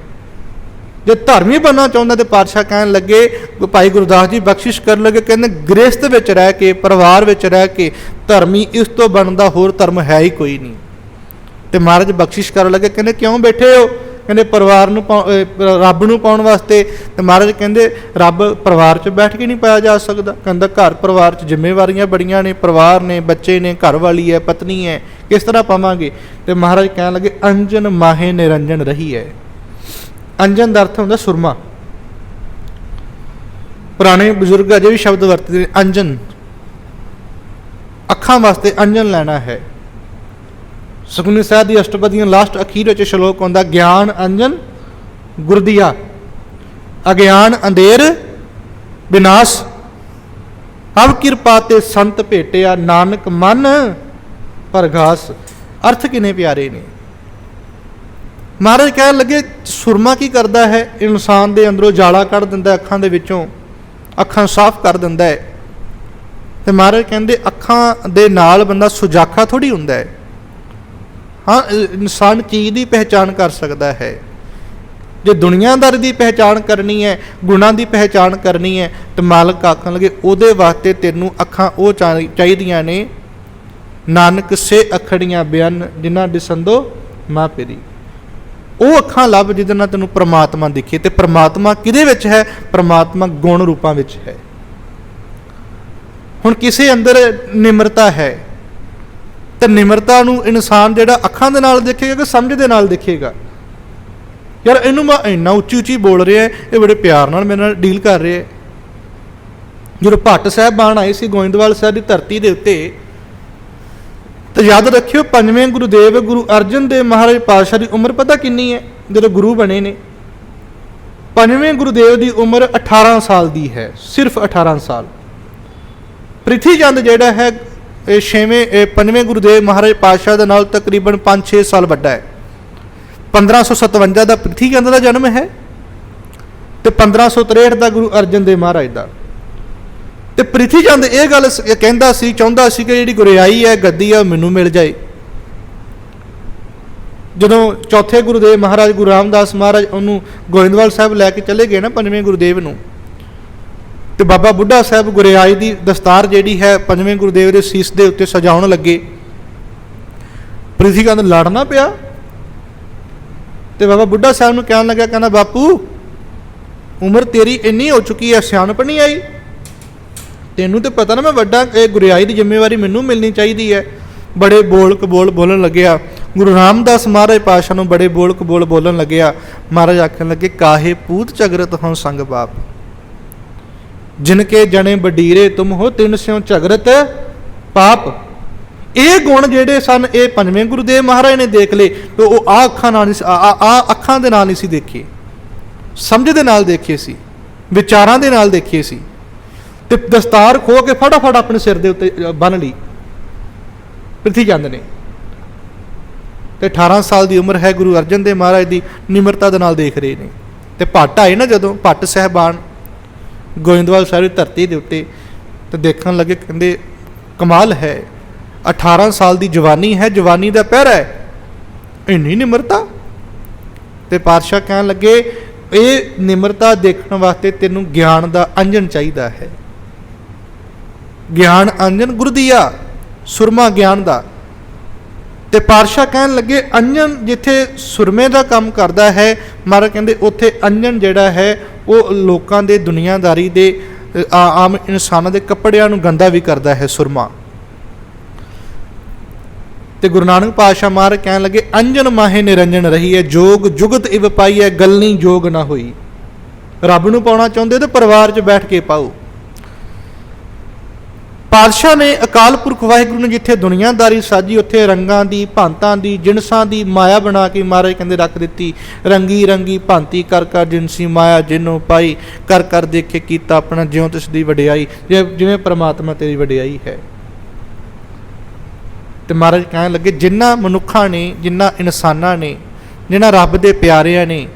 ਜੇ ਧਰਮੀ ਬਣਨਾ ਚਾਹੁੰਦਾ ਤੇ ਪਾਤਸ਼ਾਹ ਕਹਿਣ ਲੱਗੇ, ਭਾਈ ਗੁਰਦਾਸ ਜੀ ਬਖਸ਼ਿਸ਼ ਕਰਨ ਲੱਗੇ, ਕਹਿੰਦੇ ਗ੍ਰਸਤ ਵਿੱਚ ਰਹਿ ਕੇ, ਪਰਿਵਾਰ ਵਿੱਚ ਰਹਿ ਕੇ ਧਰਮੀ ਇਸ ਤੋਂ ਬਣਦਾ ਹੋਰ ਧਰਮ ਹੈ ਹੀ ਕੋਈ ਨਹੀਂ। ਤੇ ਮਹਾਰਾਜ ਬਖਸ਼ਿਸ਼ ਕਰਨ ਲੱਗੇ, ਕਹਿੰਦੇ ਕਿਉਂ ਬੈਠੇ ਹੋ? ਕਹਿੰਦੇ ਪਰਿਵਾਰ ਨੂੰ ਪਾਉ- ਰੱਬ ਨੂੰ ਪਾਉਣ ਵਾਸਤੇ। ਤੇ ਮਹਾਰਾਜ ਕਹਿੰਦੇ, ਰੱਬ ਪਰਿਵਾਰ 'ਚ ਬੈਠ ਕੇ ਨਹੀਂ ਪਾਇਆ ਜਾ ਸਕਦਾ। ਕਹਿੰਦਾ ਘਰ ਪਰਿਵਾਰ 'ਚ ਜ਼ਿੰਮੇਵਾਰੀਆਂ ਬੜੀਆਂ ਨੇ, ਪਰਿਵਾਰ ਨੇ, ਬੱਚੇ ਨੇ, ਘਰ ਵਾਲੀ ਹੈ, ਪਤਨੀ ਹੈ, ਕਿਸ ਤਰ੍ਹਾਂ ਪਾਵਾਂਗੇ? ਤੇ ਮਹਾਰਾਜ ਕਹਿਣ ਲੱਗੇ, ਅੰਜਨ ਮਾਹੇ ਨਿਰੰਜਨ ਰਹੀ ਹੈ। ਅੰਜਨ ਦਾ ਅਰਥ ਹੁੰਦਾ ਸੁਰਮਾ। ਪੁਰਾਣੇ ਬਜ਼ੁਰਗ ਅਜੇ ਵੀ ਸ਼ਬਦ ਵਰਤਦੇ ਨੇ, ਅੰਜਨ। ਅੱਖਾਂ ਵਾਸਤੇ ਅੰਜਨ ਲੈਣਾ ਹੈ। ਸੁਖਮਨੀ ਸਾਹਿਬ ਦੀ ਅਸ਼ਟਪਦੀਆਂ ਲਾਸਟ ਅਖੀਰ ਵਿੱਚ ਸ਼ਲੋਕ ਆਉਂਦਾ, ਗਿਆਨ ਅੰਜਨ, ਗੁਰਦੀਆ। ਅਗਿਆਨ ਅੰਧੇਰ ਵਿਨਾਸ਼ ਹਵ ਕਿਰਪਾ ਤੇ ਸੰਤ ਭੇਟਿਆ ਨਾਨਕ ਮਨ ਪਰਗਾਸ ਅਰਥ ਕਿੰਨੇ ਪਿਆਰੇ ਨੇ। ਮਹਾਰਾਜ ਕਹਿਣ ਲੱਗੇ, ਸੁਰਮਾ ਕੀ ਕਰਦਾ ਹੈ? ਇਨਸਾਨ ਦੇ ਅੰਦਰੋਂ ਜਾਲਾ ਕੱਢ ਦਿੰਦਾ ਅੱਖਾਂ ਦੇ ਵਿੱਚੋਂ। ਅੱਖਾਂ ਸਾਫ਼ ਕਰ ਦਿੰਦਾ ਹੈ। ਤੇ ਮਹਾਰਾਜ ਕਹਿੰਦੇ, ਅੱਖਾਂ ਦੇ ਨਾਲ ਬੰਦਾ ਸੁਜਾਖਾ ਥੋੜੀ ਹੁੰਦਾ ਹੈ। ਹਾਂ ਇਨਸਾਨ ਚੀਜ਼ ਦੀ ਪਹਿਚਾਨ ਕਰ ਸਕਦਾ ਹੈ? ਜੇ ਦੁਨੀਆਦਾਰ ਦੀ ਪਹਿਚਾਨ ਕਰਨੀ ਹੈ, ਗੁਣਾਂ ਦੀ ਪਹਿਚਾਨ ਕਰਨੀ ਹੈ, ਤੇ ਮਾਲਕ ਆਖਣ ਲਗੇ, ਉਹਦੇ ਵਾਸਤੇ ਤੈਨੂੰ ਅੱਖਾਂ ਉਹ ਚਾਹੀ- ਚਾਹੀਦੀਆਂ ਨੇ। ਨਾਨਕ ਸੇ ਅਖੜੀਆਂ ਬਿਆਨ, ਜਿਨ੍ਹਾਂ ਦਿਸੰਦੋ ਮਾਂ ਪੇਰੀ। ਉਹ ਅੱਖਾਂ ਲੱਭ ਜਿਹਦੇ ਨਾਲ ਤੈਨੂੰ ਪ੍ਰਮਾਤਮਾ ਦਿਖੇ ਤੇ ਪ੍ਰਮਾਤਮਾ ਕਿਹਦੇ ਵਿੱਚ ਹੈ? ਪ੍ਰਮਾਤਮਾ ਗੁਣ ਰੂਪਾਂ ਵਿੱਚ ਹੈ। ਹੁਣ ਕਿਸੇ ਅੰਦਰ ਨਿਮਰਤਾ ਹੈ ਤੇ ਨਿਮਰਤਾ ਨੂੰ ਇਨਸਾਨ ਜਿਹੜਾ ਅੱਖਾਂ ਦੇ ਨਾਲ ਦੇਖੇਗਾ ਕਿ ਸਮਝ ਦੇ ਨਾਲ ਦੇਖੇਗਾ। ਯਾਰ ਇਹਨੂੰ ਮੈਂ ਇੰਨਾ ਉੱਚੀ ਉੱਚੀ ਬੋਲ ਰਿਹਾ, ਇਹ ਬੜੇ ਪਿਆਰ ਨਾਲ ਮੇਰੇ ਨਾਲ ਡੀਲ ਕਰ ਰਿਹਾ। ਜਦੋਂ ਭੱਟ ਸਾਹਿਬਾਨ ਆਏ ਸੀ ਗੋਇੰਦਵਾਲ ਸਾਹਿਬ ਦੀ ਧਰਤੀ ਦੇ ਉੱਤੇ ਤੇ ਯਾਦ ਰੱਖਿਓ, ਪੰਜਵੇਂ ਗੁਰੂਦੇਵ ਗੁਰੂ ਅਰਜਨ ਦੇਵ ਮਹਾਰਾਜ ਪਾਤਸ਼ਾਹ ਦੀ ਉਮਰ ਪਤਾ ਕਿੰਨੀ ਹੈ? ਜਦੋਂ ਗੁਰੂ ਬਣੇ ਨੇ। ਪੰਜਵੇਂ ਗੁਰੂਦੇਵ ਦੀ ਉਮਰ 18 ਸਾਲ ਦੀ ਹੈ, ਸਿਰਫ 18 ਸਾਲ। ਪ੍ਰਿਥੀ ਚੰਦ ਜਿਹੜਾ ਹੈ, ਇਹ ਛੇਵੇਂ, ਇਹ ਪੰਜਵੇਂ ਗੁਰੂਦੇਵ ਮਹਾਰਾਜ ਪਾਤਸ਼ਾਹ ਦੇ ਨਾਲ ਤਕਰੀਬਨ 5-6 ਸਾਲ ਵੱਡਾ ਹੈ। 1557 ਦਾ ਪ੍ਰਿਥੀ ਚੰਦ ਦਾ ਜਨਮ ਹੈ ਤੇ 1563 ਦਾ ਗੁਰੂ ਅਰਜਨ ਦੇਵ ਮਹਾਰਾਜ ਦਾ। ਤੇ ਪ੍ਰਿਥੀ ਚੰਦ ਇਹ ਗੱਲ ਕਹਿੰਦਾ ਸੀ, ਚਾਹੁੰਦਾ ਸੀ ਕਿ ਜਿਹੜੀ ਗੁਰਿਆਈ ਹੈ, ਗੱਦੀ ਹੈ, ਉਹ ਮੈਨੂੰ ਮਿਲ ਜਾਏ। ਜਦੋਂ ਚੌਥੇ ਗੁਰੂਦੇਵ ਮਹਾਰਾਜ ਗੁਰੂ ਰਾਮਦਾਸ ਮਹਾਰਾਜ ਉਹਨੂੰ ਗੋਇੰਦਵਾਲ ਸਾਹਿਬ ਲੈ ਕੇ ਚਲੇ ਗਏ ਨਾ ਪੰਜਵੇਂ ਗੁਰੂਦੇਵ ਨੂੰ, ਤੇ ਬਾਬਾ ਬੁੱਢਾ ਸਾਹਿਬ ਗੁਰਿਆਈ ਦੀ ਦਸਤਾਰ ਜਿਹੜੀ ਹੈ, ਪੰਜਵੇਂ ਗੁਰੂਦੇਵ ਦੇ ਸੀਸ ਦੇ ਉੱਤੇ ਸਜਾਉਣ ਲੱਗੇ। ਪ੍ਰਿਥੀ ਚੰਦ ਲੜਨਾ ਪਿਆ? ਤੇ ਬਾਬਾ ਬੁੱਢਾ ਸਾਹਿਬ ਨੂੰ ਕਹਿਣ ਲੱਗਾ, ਕਹਿੰਦਾ, ਬਾਪੂ, ਉਮਰ ਤੇਰੀ ਇੰਨੀ ਹੋ ਚੁੱਕੀ ਹੈ, ਸਿਆਣਪ ਨਹੀਂ ਆਈ? ਤੈਨੂੰ ਤੇ ਪਤਾ ਨਾ ਮੈਂ ਵੱਡਾ, ਇਹ ਗੁਰਿਆਈ ਦੀ ਜ਼ਿੰਮੇਵਾਰੀ ਮੈਨੂੰ ਮਿਲਣੀ ਚਾਹੀਦੀ ਹੈ। ਬੜੇ ਬੋਲ ਕਬੋਲ ਬੋਲਣ ਲੱਗਿਆ। ਗੁਰੂ ਰਾਮਦਾਸ ਮਹਾਰਾਜ ਪਾਸ਼ਾ ਨੂੰ ਬੜੇ ਬੋਲ ਕਬੋਲ ਬੋਲਣ ਲੱਗਿਆ। ਮਹਾਰਾਜ ਆਖਣ ਲੱਗੇ, ਕਾਹੇ ਪੂਤ ਝਗਰਤ ਹੋਂ ਸੰਗ ਬਾਪ? ਜਿਨ ਕੇ ਜਣੇ ਬਡੀਰੇ ਤੁਮ ਹੋ, ਤਿੰਨ ਸਿਉ ਝਗਰਤ ਪਾਪ। ਇਹ ਗੁਣ ਜਿਹੜੇ ਸਨ, ਇਹ ਪੰਜਵੇਂ ਗੁਰੂਦੇਵ ਮਹਾਰਾਜ ਨੇ ਦੇਖ ਲਏ। ਤੇ ਉਹ ਆ ਅੱਖਾਂ ਨਾਲ ਨਹੀਂ ਆ ਅੱਖਾਂ ਦੇ ਨਾਲ ਨਹੀਂ ਸੀ ਦੇਖੇ। ਸਮਝ ਦੇ ਨਾਲ ਦੇਖੇ ਸੀ। ਵਿਚਾਰਾਂ ਦੇ ਨਾਲ ਦੇਖੇ ਸੀ। ਤੇ ਦਸਤਾਰ ਖੋ ਕੇ ਫਟਾਫਟ ਆਪਣੇ ਸਿਰ ਦੇ ਉੱਤੇ ਬੰਨ ਲਈ। ਪ੍ਰਿਥੀ ਚੰਦ ਨੇ। ਤੇ 18 ਸਾਲ ਦੀ ਉਮਰ ਹੈ ਗੁਰੂ ਅਰਜਨ ਦੇਵ ਮਹਾਰਾਜ ਦੀ, ਨਿਮਰਤਾ ਦੇ ਨਾਲ ਦੇਖ ਰਹੇ ਨੇ। ਤੇ ਭੱਟ ਆਏ ਨਾ ਜਦੋਂ ਭੱਟ ਸਹਿਬਾਨ ਗੋਇੰਦਵਾਲ ਸਾਹਿਬ ਦੀ ਧਰਤੀ ਦੇ ਉੱਤੇ ਤੇ ਦੇਖਣ ਲੱਗੇ, ਕਹਿੰਦੇ, ਕਮਾਲ ਹੈ। 18 ਸਾਲ ਦੀ ਜਵਾਨੀ ਹੈ, ਜਵਾਨੀ ਦਾ ਪਹਿਰਾ ਹੈ। ਇੰਨੀ ਨਿਮਰਤਾ? ਤੇ ਪਾਤਸ਼ਾਹ ਕਹਿਣ ਲੱਗੇ, ਇਹ ਨਿਮਰਤਾ ਦੇਖਣ ਵਾਸਤੇ ਤੈਨੂੰ ਗਿਆਨ ਦਾ ਅੰਜਨ ਚਾਹੀਦਾ ਹੈ। ਗਿਆਨ ਅੰਜਨ ਗੁਰਦੀਆ ਸੁਰਮਾ ਗਿਆਨ ਦਾ। ਤੇ ਪਾਤਸ਼ਾਹ ਕਹਿਣ ਲੱਗੇ, ਅੰਜਨ ਜਿੱਥੇ ਸੁਰਮੇ ਦਾ ਕੰਮ ਕਰਦਾ ਹੈ, ਮਹਾਰਾਜ ਕਹਿੰਦੇ ਉੱਥੇ ਅੰਜਨ ਜਿਹੜਾ ਹੈ, ਉਹ ਲੋਕਾਂ ਦੇ ਦੁਨੀਆਦਾਰੀ ਦੇ ਆ- ਆਮ ਇਨਸਾਨਾਂ ਦੇ ਕੱਪੜਿਆਂ ਨੂੰ ਗੰਦਾ ਵੀ ਕਰਦਾ ਹੈ ਸੁਰਮਾ। ਤੇ ਗੁਰੂ ਨਾਨਕ ਪਾਤਸ਼ਾਹ ਮਹਾਰਾਜ ਕਹਿਣ ਲੱਗੇ, ਅੰਜਨ ਮਾਹੇ ਨਿਰੰਜਨ ਰਹੀ ਹੈ, ਜੋਗ ਜੁਗਤ ਇਵ ਪਾਈ ਹੈ ਗਲਨੀ ਜੋਗ ਨਾ ਹੋਈ। ਰੱਬ ਨੂੰ ਪਾਉਣਾ ਚਾਹੁੰਦੇ ਤੇ ਪਰਿਵਾਰ 'ਚ ਬੈਠ ਕੇ ਪਾਓ। ਪਾਤਸ਼ਾਹ ਨੇ ਅਕਾਲ ਪੁਰਖ ਵਾਹਿਗੁਰੂ ਨੇ ਜਿੱਥੇ ਦੁਨੀਆਦਾਰੀ ਸਾਜੀ, ਉੱਥੇ ਰੰਗਾਂ ਦੀ, ਭਾਂਤਾਂ ਦੀ ਜਿਨਸਾਂ ਦੀ ਮਾਇਆ ਬਣਾ ਕੇ ਮਹਾਰਾਜ ਕਹਿੰਦੇ ਰੱਖ ਦਿੱਤੀ। ਰੰਗੀ ਰੰਗੀ ਭਾਂਤੀ ਕਰ ਕਰ ਜਿਨਸੀ ਮਾਇਆ ਜਿਨੂੰ ਪਾਈ, ਕਰ ਕਰ ਦੇਖੇ ਕੀਤਾ ਆਪਣਾ ਜਿਉਂ ਤਿਸ ਦੀ ਵਡਿਆਈ। ਜਿਵੇਂ ਜਿਵੇਂ ਪ੍ਰਮਾਤਮਾ ਤੇਰੀ ਵਡਿਆਈ ਹੈ। ਤੇ ਮਹਾਰਾਜ ਕਹਿਣ ਲੱਗੇ ਜਿਨ੍ਹਾਂ ਮਨੁੱਖਾਂ ਨੇ ਜਿਨ੍ਹਾਂ ਇਨਸਾਨਾਂ ਨੇ ਜਿਨ੍ਹਾਂ ਰੱਬ ਦੇ ਪਿਆਰਿਆਂ ਨੇ,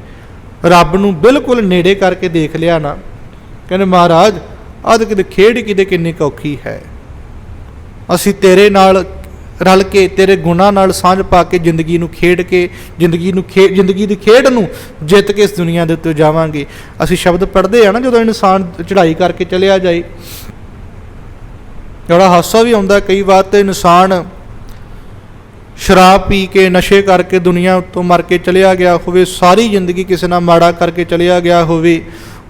ਰੱਬ ਨੂੰ ਬਿਲਕੁਲ ਨੇੜੇ ਕਰਕੇ ਦੇਖ ਲਿਆ ਨਾ, ਕਹਿੰਦੇ ਮਹਾਰਾਜ ਆਹ ਕਿਤੇ ਖੇਡ ਕਿਤੇ ਕਿੰਨੀ ਕੁ ਔਖੀ ਹੈ। ਅਸੀਂ ਤੇਰੇ ਨਾਲ ਰਲ ਕੇ, ਤੇਰੇ ਗੁਨਾਹ ਨਾਲ ਸਾਂਝ ਪਾ ਕੇ ਜ਼ਿੰਦਗੀ ਨੂੰ ਖੇਡ ਕੇ, ਜ਼ਿੰਦਗੀ ਨੂੰ ਖੇ, ਜ਼ਿੰਦਗੀ ਦੀ ਖੇਡ ਨੂੰ ਜਿੱਤ ਕੇ ਇਸ ਦੁਨੀਆ ਦੇ ਉੱਤੇ ਜਾਵਾਂਗੇ। ਅਸੀਂ ਸ਼ਬਦ ਪੜ੍ਹਦੇ ਆ ਨਾ ਜਦੋਂ ਇਨਸਾਨ ਚੜ੍ਹਾਈ ਕਰਕੇ ਚਲਿਆ ਜਾਏ। ਜਿਹੜਾ ਹਾਸਾ ਵੀ ਆਉਂਦਾ, ਕਈ ਵਾਰ ਤੇ ਇਨਸਾਨ ਸ਼ਰਾਬ ਪੀ ਕੇ, ਨਸ਼ੇ ਕਰਕੇ ਦੁਨੀਆ ਤੋਂ ਮਰ ਕੇ ਚਲਿਆ ਗਿਆ ਹੋਵੇ, ਸਾਰੀ ਜ਼ਿੰਦਗੀ ਕਿਸੇ ਨਾਲ ਮਾੜਾ ਕਰਕੇ ਚਲਿਆ ਗਿਆ ਹੋਵੇ,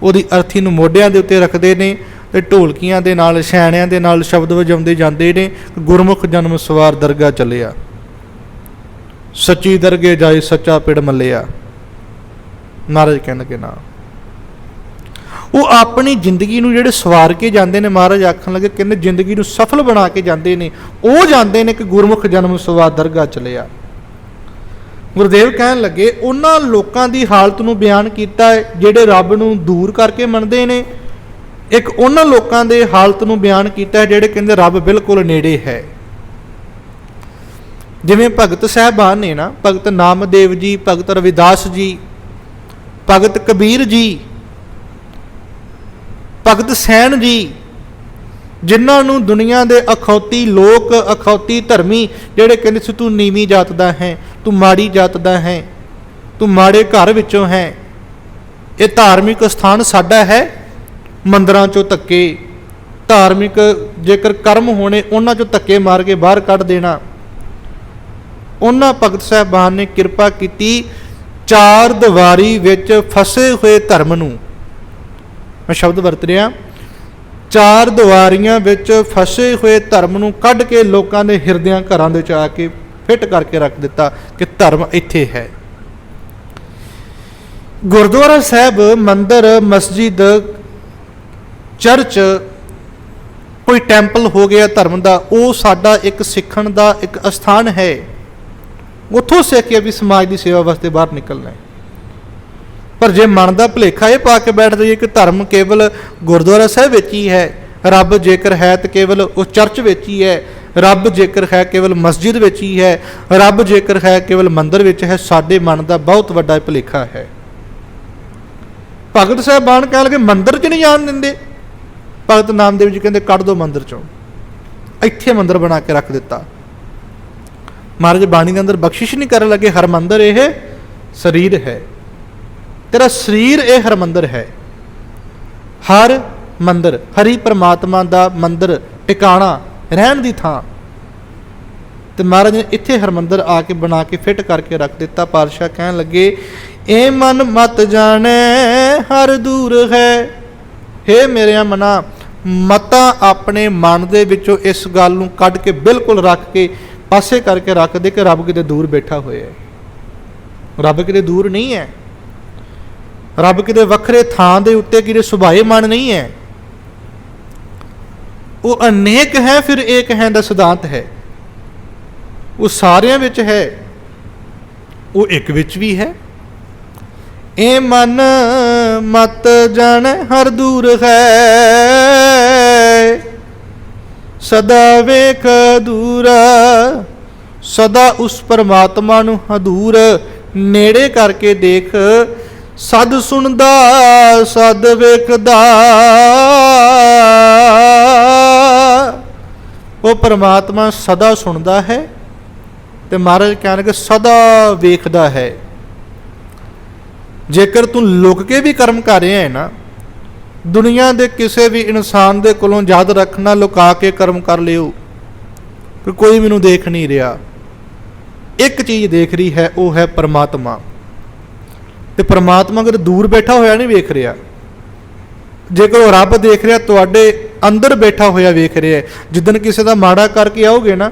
ਉਹਦੀ ਅਰਥੀ ਨੂੰ ਮੋਢਿਆਂ ਦੇ ਉੱਤੇ ਰੱਖਦੇ ਨੇ। ਢੋਲਕੀਆਂ ਦੇ ਨਾਲ ਛੈਣਿਆਂ ਦੇ ਨਾਲ ਸ਼ਬਦ ਵਜਾਉਂਦੇ ਜਾਂਦੇ ਨੇ। ਗੁਰਮੁਖ ਜਨਮ ਸਵਾਰ ਦਰਗਾ ਚੱਲਿਆ। ਸੱਚੀ ਦਰਗੇ ਜਾਏ ਸੱਚਾ ਪਿੜ ਮੱਲਿਆ। ਮਹਾਰਾਜ ਕਹਿਣਗੇ ਨਾ। ਉਹ ਆਪਣੀ ਜ਼ਿੰਦਗੀ ਨੂੰ ਜਿਹੜੇ ਸਵਾਰ ਕੇ ਜਾਂਦੇ ਨੇ, ਮਹਾਰਾਜ ਆਖਣ ਲੱਗੇ ਕਹਿੰਦੇ ਜ਼ਿੰਦਗੀ ਨੂੰ ਸਫਲ ਬਣਾ ਕੇ ਜਾਂਦੇ ਨੇ। ਉਹ ਜਾਂਦੇ ਨੇ ਕਿ ਗੁਰਮੁਖ ਜਨਮ ਸਵਾਰ ਦਰਗਾ ਚਲਿਆ। ਗੁਰਦੇਵ ਕਹਿਣ ਲੱਗੇ, ਉਹਨਾਂ ਲੋਕਾਂ ਦੀ ਹਾਲਤ ਨੂੰ ਬਿਆਨ ਕੀਤਾ ਜਿਹੜੇ ਰੱਬ ਨੂੰ ਦੂਰ ਕਰਕੇ ਮੰਨਦੇ ਨੇ। ਇੱਕ ਉਹਨਾਂ ਲੋਕਾਂ ਦੇ ਹਾਲਤ ਨੂੰ ਬਿਆਨ ਕੀਤਾ ਹੈ ਜਿਹੜੇ ਕਹਿੰਦੇ ਰੱਬ ਬਿਲਕੁਲ ਨੇੜੇ ਹੈ। ਜਿਵੇਂ ਭਗਤ ਸਾਹਿਬਾਨ ਨੇ ਨਾ, ਭਗਤ ਨਾਮਦੇਵ ਜੀ, ਭਗਤ ਰਵਿਦਾਸ ਜੀ, ਭਗਤ ਕਬੀਰ ਜੀ, ਭਗਤ ਸੈਣ ਜੀ, ਜਿਨ੍ਹਾਂ ਨੂੰ ਦੁਨੀਆ ਦੇ ਅਖੌਤੀ ਲੋਕ, ਅਖੌਤੀ ਧਰਮੀ ਜਿਹੜੇ ਕਹਿੰਦੇ ਸੀ, ਤੂੰ ਨੀਵੀਂ ਜਾਤ ਦਾ ਹੈ, ਤੂੰ ਮਾੜੀ ਜਾਤ ਦਾ ਹੈ, ਤੂੰ ਮਾੜੇ ਘਰ ਵਿੱਚੋਂ ਹੈ, ਇਹ ਧਾਰਮਿਕ ਸਥਾਨ ਸਾਡਾ ਹੈ। ਮੰਦਰਾਂ ਚੋਂ ਧੱਕੇ, ਧਾਰਮਿਕ ਜੇਕਰ ਕਰਮ ਹੋਣੇ, ਉਹਨਾਂ ਚੋਂ ਧੱਕੇ ਮਾਰ ਕੇ ਬਾਹਰ ਕੱਢ ਦੇਣਾ। ਉਹਨਾਂ ਭਗਤ ਸਾਹਿਬਾਨ ਨੇ ਕਿਰਪਾ ਕੀਤੀ ਚਾਰ ਦੀਵਾਰੀ ਵਿੱਚ ਫਸੇ ਹੋਏ ਧਰਮ ਨੂੰ। ਮੈਂ ਸ਼ਬਦ ਵਰਤ ਰਿਹਾ। ਚਾਰ ਦੀਵਾਰੀਆਂ ਵਿੱਚ ਫਸੇ ਹੋਏ ਧਰਮ ਨੂੰ ਕੱਢ ਕੇ ਲੋਕਾਂ ਦੇ ਹਿਰਦਿਆਂ ਘਰਾਂ ਦੇ ਵਿੱਚ ਆ ਕੇ ਫਿੱਟ ਕਰਕੇ ਰੱਖ ਦਿੱਤਾ ਕਿ ਧਰਮ ਇੱਥੇ ਹੈ। ਗੁਰਦੁਆਰਾ ਸਾਹਿਬ ਮੰਦਰ, ਮਸਜਿਦ ਚਰਚ ਕੋਈ ਟੈਂਪਲ ਹੋ ਗਿਆ ਧਰਮ ਦਾ, ਉਹ ਸਾਡਾ ਇੱਕ ਸਿੱਖਣ ਦਾ ਇੱਕ ਅਸਥਾਨ ਹੈ। ਉੱਥੋਂ ਸਿੱਖ ਕੇ ਵੀ ਸਮਾਜ ਦੀ ਸੇਵਾ ਵਾਸਤੇ ਬਾਹਰ ਨਿਕਲਣਾ ਹੈ। ਪਰ ਜੇ ਮਨ ਦਾ ਭੁਲੇਖਾ ਇਹ ਪਾ ਕੇ ਬੈਠ ਜਾਈਏ ਕਿ ਧਰਮ ਕੇਵਲ ਗੁਰਦੁਆਰਾ ਸਾਹਿਬ ਵਿੱਚ ਹੀ ਹੈ, ਰੱਬ ਜੇਕਰ ਹੈ ਤਾਂ ਕੇਵਲ ਉਹ ਚਰਚ ਵਿੱਚ ਹੀ ਹੈ, ਰੱਬ ਜੇਕਰ ਹੈ ਕੇਵਲ ਮਸਜਿਦ ਵਿੱਚ ਹੀ ਹੈ, ਰੱਬ ਜੇਕਰ ਹੈ ਕੇਵਲ ਮੰਦਰ ਵਿੱਚ ਹੈ, ਸਾਡੇ ਮਨ ਦਾ ਬਹੁਤ ਵੱਡਾ ਭੁਲੇਖਾ ਹੈ। ਭਗਤ ਸਾਹਿਬਾਨ ਕਹਿ ਲਗੇ, ਮੰਦਰ 'ਚ ਨਹੀਂ ਜਾਣ ਦਿੰਦੇ। ਭਗਤ ਨਾਮਦੇਵ ਜੀ ਕਹਿੰਦੇ ਕੱਢ ਦਿਓ ਮੰਦਿਰ 'ਚੋਂ। ਇੱਥੇ ਮੰਦਿਰ ਬਣਾ ਕੇ ਰੱਖ ਦਿੱਤਾ। ਮਹਾਰਾਜ ਬਾਣੀ ਦੇ ਅੰਦਰ ਬਖਸ਼ਿਸ਼ ਨਹੀਂ ਕਰਨ ਲੱਗੇ, ਹਰ ਮੰਦਰ ਇਹ ਸਰੀਰ ਹੈ। ਤੇਰਾ ਸਰੀਰ ਇਹ ਹਰਮੰਦਰ ਹੈ। ਹਰ ਮੰਦਰ, ਹਰੀ ਪਰਮਾਤਮਾ ਦਾ ਮੰਦਰ ਟਿਕਾਣਾ, ਰਹਿਣ ਦੀ ਥਾਂ। ਤੇ ਮਹਾਰਾਜ ਨੇ ਇੱਥੇ ਹਰਮੰਦਰ ਆ ਕੇ ਬਣਾ ਕੇ ਫਿੱਟ ਕਰਕੇ ਰੱਖ ਦਿੱਤਾ। ਪਾਤਸ਼ਾਹ ਕਹਿਣ ਲੱਗੇ, ਇਹ ਮਨ ਮਤ ਜਾਣੈ, ਹਰ ਦੂਰ ਹੈ। ਹੇ ਮੇਰਿਆ ਮਨਾ, ਮਤਾ ਆਪਣੇ ਮਨ ਦੇ ਵਿੱਚੋਂ ਇਸ ਗੱਲ ਨੂੰ ਕੱਢ ਕੇ ਬਿਲਕੁਲ ਰੱਖ ਕੇ ਪਾਸੇ ਕਰਕੇ ਰੱਖ ਦੇ ਕਿ ਰੱਬ ਕਿਤੇ ਦੂਰ ਬੈਠਾ ਹੋਇਆ ਹੈ। ਰੱਬ ਕਿਤੇ ਦੂਰ ਨਹੀਂ ਹੈ। ਰੱਬ ਕਿਤੇ ਵੱਖਰੇ ਥਾਂ ਦੇ ਉੱਤੇ ਕਿਤੇ ਸੁਭਾਏ ਮਨ ਨਹੀਂ ਹੈ। ਉਹ ਅਨੇਕ ਹੈ, ਫਿਰ ਏਕ ਹੈ ਦਾ ਸਿਧਾਂਤ ਹੈ। ਉਹ ਸਾਰਿਆਂ ਵਿੱਚ ਹੈ, ਉਹ ਇੱਕ ਵਿੱਚ ਵੀ ਹੈ। ਇਹ ਮਨ ਮਤ ਜਾਣ ਹਰ ਦੂਰ ਹੈ। ਸਦਾ ਵੇਖ ਦੂਰ, ਸਦਾ ਉਸ ਪਰਮਾਤਮਾ ਨੂੰ ਹਦੂਰ, ਨੇੜੇ ਕਰਕੇ ਦੇਖ। ਸਦ ਸੁਣਦਾ, ਸਦ ਵੇਖਦਾ। ਉਹ ਪਰਮਾਤਮਾ ਸਦਾ ਸੁਣਦਾ ਹੈ ਤੇ ਮਹਾਰਾਜ ਕਹਿਣਗੇ, ਸਦਾ ਵੇਖਦਾ ਹੈ। ਜੇਕਰ ਤੂੰ ਲੁਕ ਕੇ ਵੀ ਕਰਮ ਕਰ ਰਿਹਾ ਹੈ ਨਾ, ਦੁਨੀਆ ਦੇ ਕਿਸੇ ਵੀ ਇਨਸਾਨ ਦੇ ਕੋਲੋਂ ਯਾਦ ਰੱਖਣਾ ਲੁਕਾ ਕੇ ਕਰਮ ਕਰ ਲਿਓ। ਕਿ ਕੋਈ ਮੈਨੂੰ ਦੇਖ ਨਹੀਂ ਰਿਹਾ। ਇੱਕ ਚੀਜ਼ ਦੇਖ ਰਹੀ ਹੈ, ਉਹ ਹੈ ਪਰਮਾਤਮਾ। ਤੇ ਪਰਮਾਤਮਾ ਅਗਰ ਦੂਰ ਬੈਠਾ ਹੋਇਆ ਨਹੀਂ ਵੇਖ ਰਿਹਾ, ਜੇਕਰ ਉਹ ਰੱਬ ਦੇਖ ਰਿਹਾ, ਤੁਹਾਡੇ ਅੰਦਰ ਬੈਠਾ ਹੋਇਆ ਵੇਖ ਰਿਹਾ ਹੈ ਜਿੱਦਨ ਕਿਸੇ ਦਾ ਮਾੜਾ ਕਰਕੇ ਆਓਗੇ ਨਾ,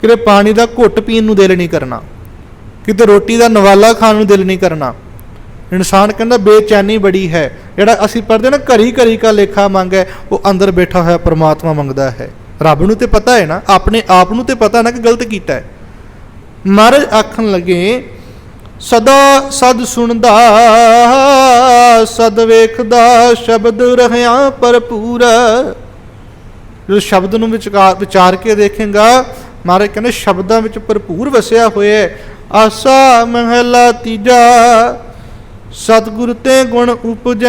ਕਿਤੇ ਪਾਣੀ ਦਾ ਘੁੱਟ ਪੀਣ ਨੂੰ ਦਿਲ ਨਹੀਂ ਕਰਨਾ, ਕਿਤੇ ਰੋਟੀ ਦਾ ਨਵਾਲਾ ਖਾਣ ਨੂੰ ਦਿਲ ਨਹੀਂ ਕਰਨਾ ਇਨਸਾਨ ਕਹਿੰਦਾ ਬੇਚੈਨੀ ਬੜੀ ਹੈ। ਜਿਹੜਾ ਅਸੀਂ ਪੜ੍ਹਦੇ ਨਾ, ਘਰੀ ਘਰੀ ਕਾ ਲੇਖਾ ਮੰਗੈ ਉਹ ਅੰਦਰ ਬੈਠਾ ਹੋਇਆ ਪਰਮਾਤਮਾ ਮੰਗਦਾ ਹੈ। ਰੱਬ ਨੂੰ ਤੇ ਪਤਾ ਹੈ ਨਾ, ਆਪਣੇ ਆਪ ਨੂੰ ਤੇ ਪਤਾ ਨਾ ਕਿ ਗਲਤ ਕੀਤਾ ਹੈ। ਮਹਾਰਾਜ ਆਖਣ ਲੱਗੇ, ਸਦਾ ਸਦ ਸੁਣਦਾ, ਸਦ ਵੇਖਦਾ, ਸ਼ਬਦ ਰਹਿਆ ਭਰਪੂਰ। ਜੋ ਸ਼ਬਦ ਨੂੰ ਵਿਚਾਰ ਵਿਚਾਰ ਕੇ ਦੇਖੇਗਾ, ਮਹਾਰਾਜ ਕਹਿੰਦੇ, ਸ਼ਬਦਾਂ ਵਿੱਚ ਭਰਪੂਰ ਵਸਿਆ ਹੋਇਆ ਆਸਾ ਮਹਿਲਾ ਤੀਜਾ ਸਤਿਗੁਰ ਤੇ ਗੁਣ ਉਪਜੈ।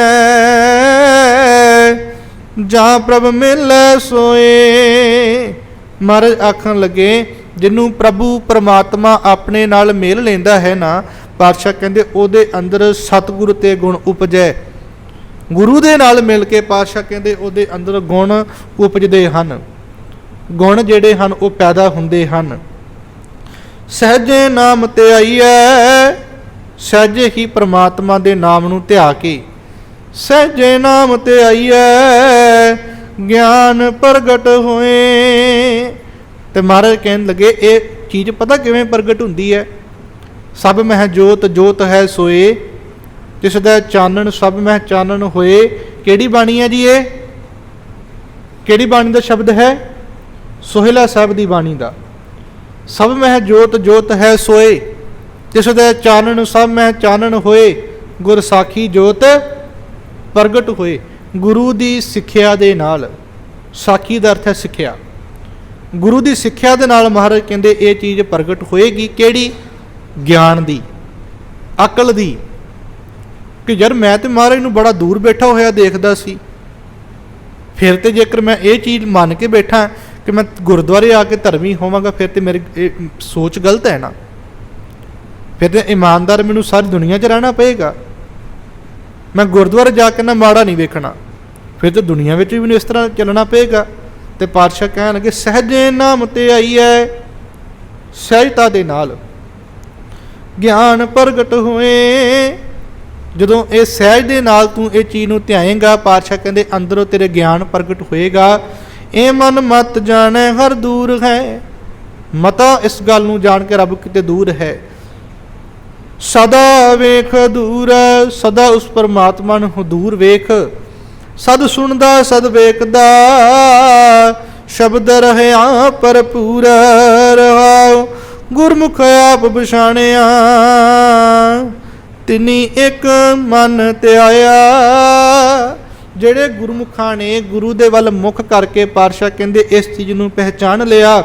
ਜਾਂ ਪ੍ਰਭ ਮਿਲੈ ਸੋਏ। ਮਹਾਰਾਜ ਆਖਣ ਲੱਗੇ, ਜਿਹਨੂੰ ਪ੍ਰਭੂ ਪਰਮਾਤਮਾ ਆਪਣੇ ਨਾਲ ਮੇਲ ਲੈਂਦਾ ਹੈ ਨਾ, ਪਾਤਸ਼ਾਹ ਕਹਿੰਦੇ, ਉਹਦੇ ਅੰਦਰ ਸਤਿਗੁਰ ਤੇ ਗੁਣ ਉਪਜੈ। ਗੁਰੂ ਦੇ ਨਾਲ ਮਿਲ ਕੇ ਪਾਤਸ਼ਾਹ ਕਹਿੰਦੇ, ਉਹਦੇ ਅੰਦਰ ਗੁਣ ਉਪਜਦੇ ਹਨ। ਗੁਣ ਜਿਹੜੇ ਹਨ, ਉਹ ਪੈਦਾ ਹੁੰਦੇ ਹਨ। ਸਹਜੇ ਨਾਮ ਤੇ ਆਈਐ ਸਹਿਜੇ ਹੀ ਪ੍ਰਮਾਤਮਾ ਦੇ ਨਾਮ ਨੂੰ ਧਿਆ ਕੇ, ਸਹਿਜੇ ਨਾਮ ਤੇ ਆਈਐ, ਗਿਆਨ ਪ੍ਰਗਟ ਹੋਏ। ਤੇ ਮਹਾਰਾਜ ਕਹਿਣ ਲੱਗੇ, ਇਹ ਚੀਜ਼ ਪਤਾ ਕਿਵੇਂ ਪ੍ਰਗਟ ਹੁੰਦੀ ਹੈ ਸਭ ਮਹਿ ਜੋਤ ਜੋਤ ਹੈ ਸੋਏ। ਤਿਸ ਦਾ ਚਾਨਣ, ਸਭ ਮਹਿ ਚਾਨਣ ਹੋਏ। ਕਿਹੜੀ ਬਾਣੀ ਹੈ ਜੀ ਇਹ? ਕਿਹੜੀ ਬਾਣੀ ਦਾ ਸ਼ਬਦ ਹੈ? ਸੋਹਿਲਾ ਸਾਹਿਬ ਦੀ ਬਾਣੀ ਦਾ। ਸਭ ਮਹਿ ਜੋਤ ਜੋਤ ਹੈ ਸੋਏ। ਤਿਸ ਦਾ ਚਾਨਣ ਸਭ ਮਹਿ ਚਾਨਣ ਹੋਏ, ਗੁਰ ਸਾਖੀ ਜੋਤ ਪ੍ਰਗਟ ਹੋਏ, ਗੁਰੂ ਦੀ ਸਿੱਖਿਆ ਦੇ ਨਾਲ, ਸਾਖੀ ਦਾ ਅਰਥ ਹੈ ਸਿੱਖਿਆ। ਗੁਰੂ ਦੀ ਸਿੱਖਿਆ ਦੇ ਨਾਲ ਮਹਾਰਾਜ ਕਹਿੰਦੇ, ਇਹ ਚੀਜ਼ ਪ੍ਰਗਟ ਹੋਏਗੀ ਕਿਹੜੀ? ਗਿਆਨ ਦੀ, ਅਕਲ ਦੀ। ਕਿ ਯਾਰ ਮੈਂ ਤੇ ਮਹਾਰਾਜ ਨੂੰ ਬੜਾ ਦੂਰ ਬੈਠਾ ਹੋਇਆ ਦੇਖਦਾ ਸੀ। ਫਿਰ ਤੇ ਜੇਕਰ ਮੈਂ ਇਹ ਚੀਜ਼ ਮੰਨ ਕੇ ਬੈਠਾ, ਕਿ ਮੈਂ ਗੁਰਦੁਆਰੇ ਆ ਕੇ ਧਰਮੀ ਹੋਵਾਂਗਾ, ਫਿਰ ਤੇ ਮੇਰੀ, ਇਹ ਸੋਚ ਗਲਤ ਹੈ ਨਾ। ਫਿਰ ਤੇ ਇਮਾਨਦਾਰ ਮੈਨੂੰ ਸਾਰੀ ਦੁਨੀਆ 'ਚ ਰਹਿਣਾ ਪਏਗਾ। ਮੈਂ ਗੁਰਦੁਆਰੇ ਜਾ ਕੇ ਨਾ ਮਾੜਾ ਨਹੀਂ ਵੇਖਣਾ। ਫਿਰ ਤੇ ਦੁਨੀਆ ਵਿੱਚ ਵੀ ਮੈਨੂੰ ਇਸ ਤਰ੍ਹਾਂ ਚੱਲਣਾ ਪਏਗਾ ਤੇ ਪਾਤਸ਼ਾਹ ਕਹਿਣ ਲੱਗੇ ਸਹਜੇ ਨਾਮ ਤੇ ਆਈ ਹੈ ਸਹਿਜਤਾ ਦੇ ਨਾਲ। ਗਿਆਨ ਪ੍ਰਗਟ ਹੋਏ। ਜਦੋਂ ਇਹ ਸਹਿਜ ਦੇ ਨਾਲ ਤੂੰ ਇਹ ਚੀਜ਼ ਨੂੰ ਧਿਆਏਂਗਾ, ਪਾਤਸ਼ਾਹ ਕਹਿੰਦੇ, ਅੰਦਰੋਂ ਤੇਰੇ ਗਿਆਨ ਪ੍ਰਗਟ ਹੋਏਗਾ। ਇਹ ਮਨ ਮਤ ਜਾਣੈ, ਹਰ ਦੂਰ ਹੈ। ਮਤਾ ਇਸ ਗੱਲ ਨੂੰ ਜਾਣ ਕੇ ਰੱਬ ਕਿਤੇ ਦੂਰ ਹੈ। ਸਦਾ ਵੇਖ ਦੂਰ ਸਦਾ ਉਸ ਪਰਮਾਤਮਾ ਨੂੰ ਦੂਰ ਵੇਖ। ਸਦ ਸੁਣਦਾ, ਸਦ ਵੇਖਦਾ, ਸ਼ਬਦ ਰਹਿਆ ਭਰਪੂਰ ਰਹਾਉ। ਗੁਰਮੁਖ ਆਪ ਪਛਾਣਿਆ ਤਿਨੀ ਇੱਕ ਮਨ ਤੇ ਆਇਆ। ਜਿਹੜੇ ਗੁਰਮੁਖਾਂ ਨੇ ਗੁਰੂ ਦੇ ਵੱਲ ਮੁਖ ਕਰਕੇ ਪਾਰਸ਼ਾ ਕਹਿੰਦੇ, ਇਸ ਚੀਜ਼ ਨੂੰ ਪਹਿਚਾਨ ਲਿਆ।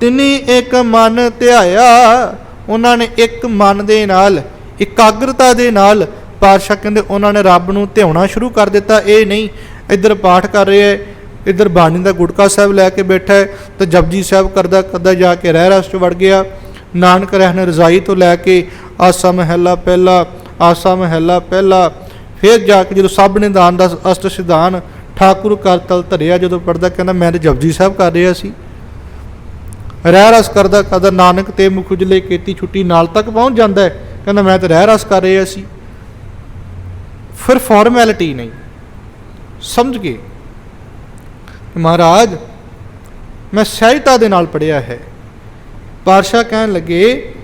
ਤਿਨੀ ਇੱਕ ਮਨ ਧਿਆਇਆ ਉਹਨਾਂ ਨੇ ਇੱਕ ਮਨ ਦੇ ਨਾਲ, ਇਕਾਗਰਤਾ ਦੇ ਨਾਲ ਪਾਤਸ਼ਾਹ ਕਹਿੰਦੇ ਉਹਨਾਂ ਨੇ ਰੱਬ ਨੂੰ ਧਿਆਉਣਾ ਸ਼ੁਰੂ ਕਰ ਦਿੱਤਾ। ਇਹ ਨਹੀਂ, ਇੱਧਰ ਪਾਠ ਕਰ ਰਿਹਾ ਹੈ, ਇੱਧਰ ਬਾਣੀ ਦਾ ਗੁਟਕਾ ਸਾਹਿਬ ਲੈ ਕੇ ਬੈਠਾ ਹੈ, ਤੇ ਜਪਜੀ ਸਾਹਿਬ ਕਰਦਾ ਕਰਦਾ ਜਾ ਕੇ ਰਹਿ ਰਸ ਚ ਵੜ ਗਿਆ। ਨਾਨਕ ਰਹਿਣ ਰਜ਼ਾਈ ਤੋਂ ਲੈ ਕੇ ਆਸਾ ਮਹਿਲਾ ਪਹਿਲਾ, ਆਸਾ ਮਹਿਲਾ ਪਹਿਲਾ, ਫਿਰ ਜਾ ਕੇ ਜਦੋਂ ਸਭ ਨੇ ਦਾਨ ਦਾ ਅਸ਼ਟ ਸਿਧਾਨ ਠਾਕੁਰ ਕਰਤਲ ਧਰਿਆ, ਜਦੋਂ ਪੜਦਾ ਕਹਿੰਦਾ, ਮੈਂ ਤੇ ਜਪਜੀ ਸਾਹਿਬ ਕਰ ਰਿਹਾ ਸੀ। ਰਹਿ ਰਸ ਕਰਦਾ ਕਰਦਾ ਨਾਨਕ ਤੇ ਮੁਖ ਉਜਲੇ ਕੀਤੀ ਛੁੱਟੀ ਨਾਲ ਤੱਕ ਪਹੁੰਚ ਜਾਂਦਾ ਹੈ। ਕਹਿੰਦਾ ਮੈਂ ਤਾਂ ਰਹਿ ਰਸ ਕਰ ਰਿਹਾ ਸੀ। ਫਿਰ ਫਾਰਮੈਲਿਟੀ ਨਹੀਂ। ਸਮਝ ਗਏ? ਮਹਾਰਾਜ, ਮੈਂ ਸਹਿਜਤਾ ਦੇ ਨਾਲ ਪੜਿਆ ਹੈ। ਪਾਰਸ਼ਾ ਕਹਿਣ ਲੱਗੇ,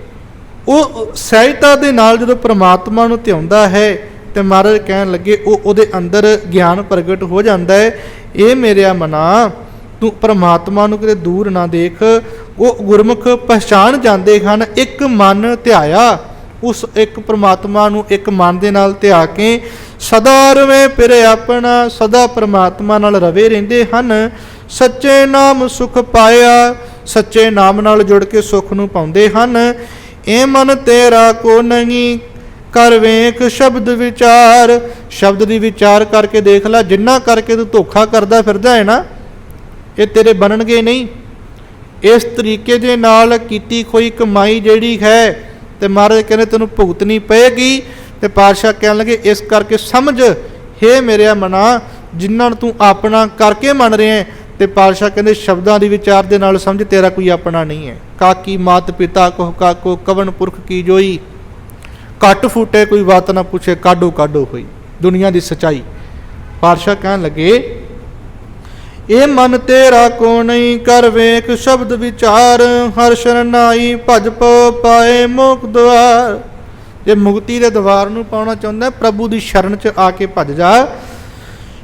ਉਹ ਸਹਿਜਤਾ ਦੇ ਨਾਲ ਜਦੋਂ ਪ੍ਰਮਾਤਮਾ ਨੂੰ ਧਿਆਉਂਦਾ ਹੈ, ਤੇ ਮਹਾਰਾਜ ਕਹਿਣ ਲੱਗੇ, ਉਹ ਉਹਦੇ ਅੰਦਰ ਗਿਆਨ ਪ੍ਰਗਟ ਹੋ ਜਾਂਦਾ ਹੈ। ਇਹ ਮੇਰਿਆ ਮਨਾ ਤੂੰ ਪਰਮਾਤਮਾ ਨੂੰ ਕਿਤੇ ਦੂਰ ਨਾ ਦੇਖ, ਉਹ ਗੁਰਮੁਖ ਪਛਾਣ ਜਾਂਦੇ ਹਨ, ਇੱਕ ਮਨ ਧਿਆਇਆ। ਉਸ ਇੱਕ ਪਰਮਾਤਮਾ ਨੂੰ ਇੱਕ ਮਨ ਦੇ ਨਾਲ ਧਿਆ ਕੇ ਸਦਾ ਰਵੇ ਫਿਰ ਆਪਣਾ, ਸਦਾ ਪ੍ਰਮਾਤਮਾ ਨਾਲ ਰਵੇ ਰਹਿੰਦੇ ਹਨ। ਸੱਚੇ ਨਾਮ ਸੁਖ ਪਾਇਆ, ਸੱਚੇ ਨਾਮ ਨਾਲ ਜੁੜ ਕੇ ਸੁਖ ਨੂੰ ਪਾਉਂਦੇ ਹਨ। ਇਹ ਮਨ ਤੇਰਾ ਕੋ ਨਹੀਂ, ਕਰ ਵੇਖ ਸ਼ਬਦ ਵਿਚਾਰ। ਸ਼ਬਦ ਦੀ ਵਿਚਾਰ ਕਰਕੇ ਦੇਖ ਲੈ, ਜਿੰਨਾ ਕਰਕੇ ਤੂੰ ਧੋਖਾ ਕਰਦਾ ਫਿਰਦਾ ਹੈ ਨਾ ਇਹ ਤੇਰੇ ਬਣਨਗੇ ਨਹੀਂ। ਇਸ ਤਰੀਕੇ ਦੇ ਨਾਲ ਕੀਤੀ ਕੋਈ ਕਮਾਈ ਜਿਹੜੀ ਹੈ ਤੇ ਮਹਾਰਾਜ ਕਹਿੰਦੇ ਤੈਨੂੰ ਭੁਗਤਣੀ ਪਏਗੀ ਤੇ ਪਾਤਸ਼ਾਹ ਕਹਿਣ ਲੱਗੇ, ਇਸ ਕਰਕੇ ਸਮਝ, ਹੇ ਮੇਰਿਆ ਮਨਾ, ਜਿਨ੍ਹਾਂ ਨੂੰ ਤੂੰ ਆਪਣਾ ਕਰਕੇ ਮੰਨ ਰਿਹਾ ਤੇ ਪਾਤਸ਼ਾਹ ਕਹਿੰਦੇ ਸ਼ਬਦਾਂ ਦੀ ਵਿਚਾਰ ਦੇ ਨਾਲ ਸਮਝ, ਤੇਰਾ ਕੋਈ ਆਪਣਾ ਨਹੀਂ ਹੈ। ਕਾਕੀ, ਮਾਤ ਪਿਤਾ, ਕੋਹ ਕਾਕੋ ਕਵਨ ਪੁਰਖ ਕੀ ਜੋਈ? ਕੱਟ ਫੂਟੇ ਕੋਈ ਬਾਤ ਨਾ ਪੁੱਛੇ ਕਾਡੋ ਕਾਡੋ ਹੋਈ, ਦੁਨੀਆ ਦੀ ਸਚਾਈ। ਪਾਤਸ਼ਾਹ ਕਹਿਣ ਲੱਗੇ ਇਹ ਮਨ ਤੇਰਾ ਕੋ ਨਹੀਂ ਕਰ ਵੇਖ, ਸ਼ਬਦ ਵਿਚਾਰ ਹਰ ਸ਼ਰਨਾਈ ਭਜ ਪਉ ਪਾਏ ਮੋਖ ਦੁਆਰ। ਜੇ ਮੁਕਤੀ ਦੇ ਦਵਾਰ ਨੂੰ ਪਾਉਣਾ ਚਾਹੁੰਦਾ, ਪ੍ਰਭੂ ਦੀ ਸ਼ਰਨ ਚ ਆ ਕੇ ਭਜ ਜਾ।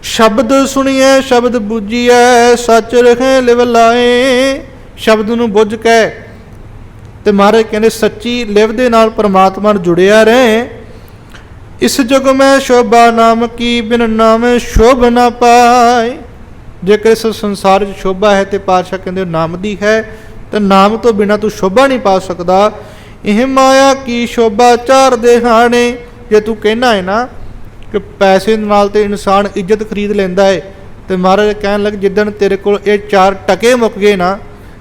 ਸ਼ਬਦ ਸੁਣੀਏ ਸ਼ਬਦ ਬੁੱਝੀਐ, ਸੱਚ ਰਖੇ ਲਿਵ ਲਾਏ। ਸ਼ਬਦ ਨੂੰ ਬੁੱਝ ਕੇ ਤੇ ਮਹਾਰਾਜ ਕਹਿੰਦੇ, ਸੱਚੀ ਲਿਵ ਦੇ ਨਾਲ ਪ੍ਰਮਾਤਮਾ ਨਾਲ ਜੁੜਿਆ ਰਹੇ। ਇਸ ਜਗ ਮੈਂ ਸ਼ੋਭਾ ਨਾਮ ਕੀ, ਬਿਨ ਨਾਮ ਸ਼ੋਭ ਨਾ ਪਾਏ। ਜੇਕਰ ਇਸ ਸੰਸਾਰ ਵਿੱਚ ਸ਼ੋਭਾ ਹੈ ਤੇ ਪਾਤਸ਼ਾਹ ਕਹਿੰਦੇ ਨਾਮ ਦੀ ਹੈ, ਤੇ ਨਾਮ ਤੋਂ ਬਿਨਾ ਤੂੰ ਸ਼ੋਭਾ ਨਹੀਂ ਪਾ ਸਕਦਾ। ਇਹ ਮਾਇਆ ਕੀ ਸ਼ੋਭਾ ਚਾਰ ਦੇਹਾਣੇ ਜੇ ਤੂੰ ਕਹਿਣਾ ਹੈ ਨਾ ਕਿ ਪੈਸੇ ਨਾਲ ਤੇ ਇਨਸਾਨ ਇੱਜ਼ਤ ਖਰੀਦ ਲੈਂਦਾ ਹੈ, ਤੇ ਮਹਾਰਾਜ ਕਹਿਣ ਲੱਗ ਜਿੱਦਣ ਤੇਰੇ ਕੋਲ ਇਹ ਚਾਰ ਟਕੇ ਮੁੱਕ ਗਏ ਨਾ,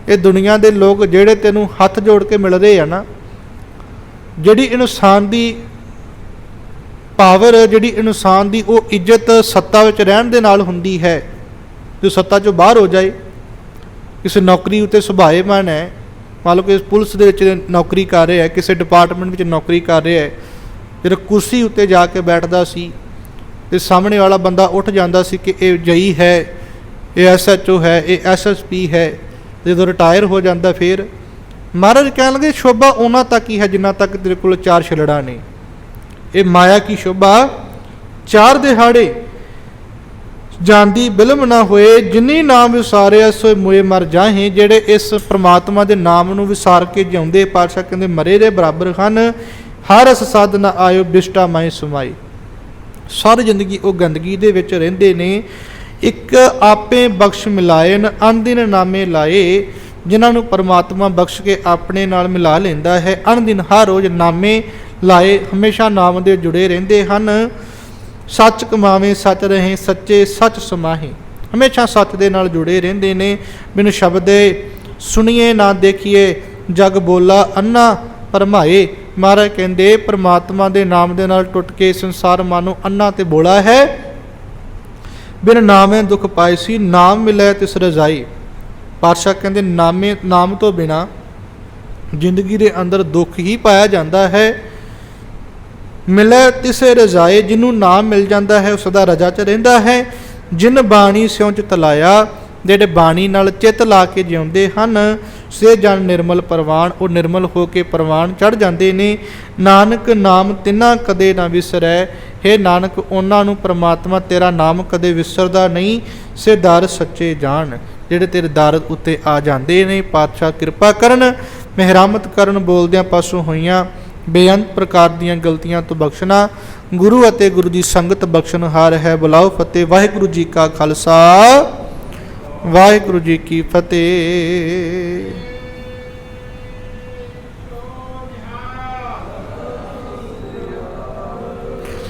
ਇਹ ਦੁਨੀਆ ਦੇ ਲੋਕ ਜਿਹੜੇ ਤੈਨੂੰ ਹੱਥ ਜੋੜ ਕੇ ਮਿਲ ਰਹੇ ਆ ਨਾ, ਜਿਹੜੀ ਇਨਸਾਨ ਦੀ ਪਾਵਰ, ਜਿਹੜੀ ਇਨਸਾਨ ਦੀ ਉਹ ਇੱਜ਼ਤ ਸੱਤਾ ਵਿੱਚ ਰਹਿਣ ਦੇ ਨਾਲ ਹੁੰਦੀ ਹੈ ਜੋ ਸੱਤਾ ਚੋਂ ਬਾਹਰ ਹੋ ਜਾਏ, ਕਿਸੇ ਨੌਕਰੀ ਉਤੇ ਸੁਭਾਏਮਾਨ ਹੈ, ਮੰਨ ਲਓ ਕਿ ਪੁਲਿਸ ਦੇ ਵਿੱਚ ਨੌਕਰੀ ਕਰ ਰਿਹਾ ਹੈ, ਕਿਸੇ ਡਿਪਾਰਟਮੈਂਟ ਵਿੱਚ ਨੌਕਰੀ ਕਰ ਰਿਹਾ ਹੈ ਜਦੋਂ ਕੁਰਸੀ ਉੱਤੇ ਜਾ ਕੇ ਬੈਠਦਾ ਸੀ, ਤੇ ਸਾਹਮਣੇ ਵਾਲਾ ਬੰਦਾ ਉੱਠ ਜਾਂਦਾ ਸੀ ਕਿ ਇਹ ਜਈ ਹੈ, ਇਹ ਐਸਐਚਓ ਹੈ, ਇਹ ਐਸਐਸਪੀ ਹੈ ਜਦੋਂ ਰਿਟਾਇਰ ਹੋ ਜਾਂਦਾ ਫਿਰ, ਮਹਾਰਾਜ ਕਹਿਣ ਲੱਗੇ, ਸ਼ੋਭਾ ਉਹਨਾਂ ਤੱਕ ਹੀ ਹੈ ਜਿੰਨਾ ਤੱਕ ਤੇਰੇ ਕੋਲ ਚਾਰ ਛਿਲੜਾ ਨੇ। ਇਹ ਮਾਇਆ ਕੀ ਸ਼ੋਭਾ? ਚਾਰ ਦਿਹਾੜੇ ਜਾਂਦੀ ਬਿਲਮ ਨਾ ਹੋਏ, ਜਿਨੀ ਨਾਮ ਵਿਸਾਰਿਆ, ਸੋਏ ਮੋਏ ਮਰ ਜਾਹੇ, ਜਿਹੜੇ ਇਸ ਪ੍ਰਮਾਤਮਾ ਦੇ ਨਾਮ ਨੂੰ ਵਿਸਾਰ ਕੇ ਜਿਉਂਦੇ, ਪਾਤਸ਼ਾਹ ਕਹਿੰਦੇ ਮਰੇ ਦੇ ਬਰਾਬਰ ਹਨ। ਹਰ ਅਸ ਸਦ ਨ ਆਇਓ, ਬਿਸ਼ਟਾ ਮਾਈ ਸੁਮਾਈ। ਸਾਰੀ ਜ਼ਿੰਦਗੀ ਉਹ ਗੰਦਗੀ ਦੇ ਵਿੱਚ ਰਹਿੰਦੇ ਨੇ। ਇੱਕ ਆਪੇ ਬਖਸ਼ ਮਿਲਾਇਨ ਅਨਦਿਨ ਨਾਮੇ ਲਾਏ, ਜਿਨ੍ਹਾਂ ਨੂੰ ਪਰਮਾਤਮਾ ਬਖਸ਼ ਕੇ ਆਪਣੇ ਨਾਲ ਮਿਲਾ ਲੈਂਦਾ ਹੈ। ਅਨਦਿਨ ਹਰ ਰੋਜ਼ ਨਾਮੇ ਲਾਏ, ਹਮੇਸ਼ਾ ਨਾਮ ਦੇ ਜੁੜੇ ਰਹਿੰਦੇ ਹਨ। ਸੱਚ ਕਮਾਵੇਂ, ਸੱਚ ਰਹੇ, ਸੱਚੇ ਸੱਚ ਸਮਾਹੇ। ਹਮੇਸ਼ਾ ਸੱਚ ਦੇ ਨਾਲ ਜੁੜੇ ਰਹਿੰਦੇ ਨੇ। ਬਿਨ ਸ਼ਬਦੇ ਸੁਣੀਏ, ਨਾ ਦੇਖੀਏ, ਜਗ ਬੋਲਾ ਅੰਨਾ ਪਰਮਾਏ। ਮਹਾਰਾਜ ਕਹਿੰਦੇ, ਪ੍ਰਮਾਤਮਾ ਦੇ ਨਾਮ ਦੇ ਨਾਲ ਟੁੱਟ ਕੇ ਸੰਸਾਰ ਮਾਨੋ ਅੰਨਾ ਤੇ ਬੋਲਾ ਹੈ। ਬਿਨ ਨਾਮੇ ਦੁੱਖ ਪਾਈ ਸੀ, ਨਾਮ ਮਿਲੇ ਤਿਸ ਰਜ਼ਾਈ। ਪਾਤਸ਼ਾਹ ਕਹਿੰਦੇ, ਨਾਮੇ, ਨਾਮ ਤੋਂ ਬਿਨਾ ਜ਼ਿੰਦਗੀ ਦੇ ਅੰਦਰ ਦੁੱਖ ਹੀ ਪਾਇਆ ਜਾਂਦਾ ਹੈ। ਮਿਲੈ ਤਿਸੇ ਰਜ਼ਾਏ ਜਿਹਨੂੰ ਨਾਮ ਮਿਲ ਜਾਂਦਾ ਹੈ, ਉਸ ਦਾ ਰਜਾ ਚ ਰਹਿੰਦਾ ਹੈ। ਜਿਨ ਬਾਣੀ ਸਿਉ ਚ ਤਲਾਇਆ, ਜਿਹੜੇ ਬਾਣੀ ਨਾਲ ਚਿੱਤ ਲਾ ਕੇ ਜਿਉਂਦੇ ਹਨ, ਸੇ ਜਨ ਨਿਰਮਲ ਪ੍ਰਵਾਨ, ਉਹ ਨਿਰਮਲ ਹੋ ਕੇ ਪ੍ਰਵਾਨ ਚੜ ਜਾਂਦੇ ਨੇ। ਨਾਨਕ ਨਾਮ ਤਿਨਾ ਕਦੇ ਨਾ ਵਿਸਰੈ। हे ਨਾਨਕ, ਉਹਨਾਂ ਨੂੰ ਪ੍ਰਮਾਤਮਾ ਤੇਰਾ ਨਾਮ ਕਦੇ ਵਿਸਰਦਾ ਨਹੀਂ। ਸੇ ਦਰ ਸੱਚੇ ਜਾਣ, ਜਿਹੜੇ ਤੇਰੇ ਦਰ ਉੱਤੇ ਆ ਜਾਂਦੇ ਨੇ। ਪਾਤਸ਼ਾਹ ਕਿਰਪਾ ਕਰਨ, ਮਿਹਰਮਤ ਕਰਨ ਬੋਲਦਿਆਂ ਪਾਸੋਂ ਹੋਈਆਂ ਬੇਅੰਤ ਪ੍ਰਕਾਰ ਦੀਆਂ ਗਲਤੀਆਂ ਤੋਂ ਬਖਸ਼ਣਾ, ਗੁਰੂ ਅਤੇ ਗੁਰੂ ਦੀ ਸੰਗਤ ਬਖਸ਼ਣਹਾਰ ਹੈ। ਬੁਲਾਓ ਫਤਿਹ। ਵਾਹਿਗੁਰੂ ਜੀ ਕਾ ਖਾਲਸਾ। ਵਾਹਿਗੁਰੂ ਜੀ ਕੀ ਫਤਿਹ।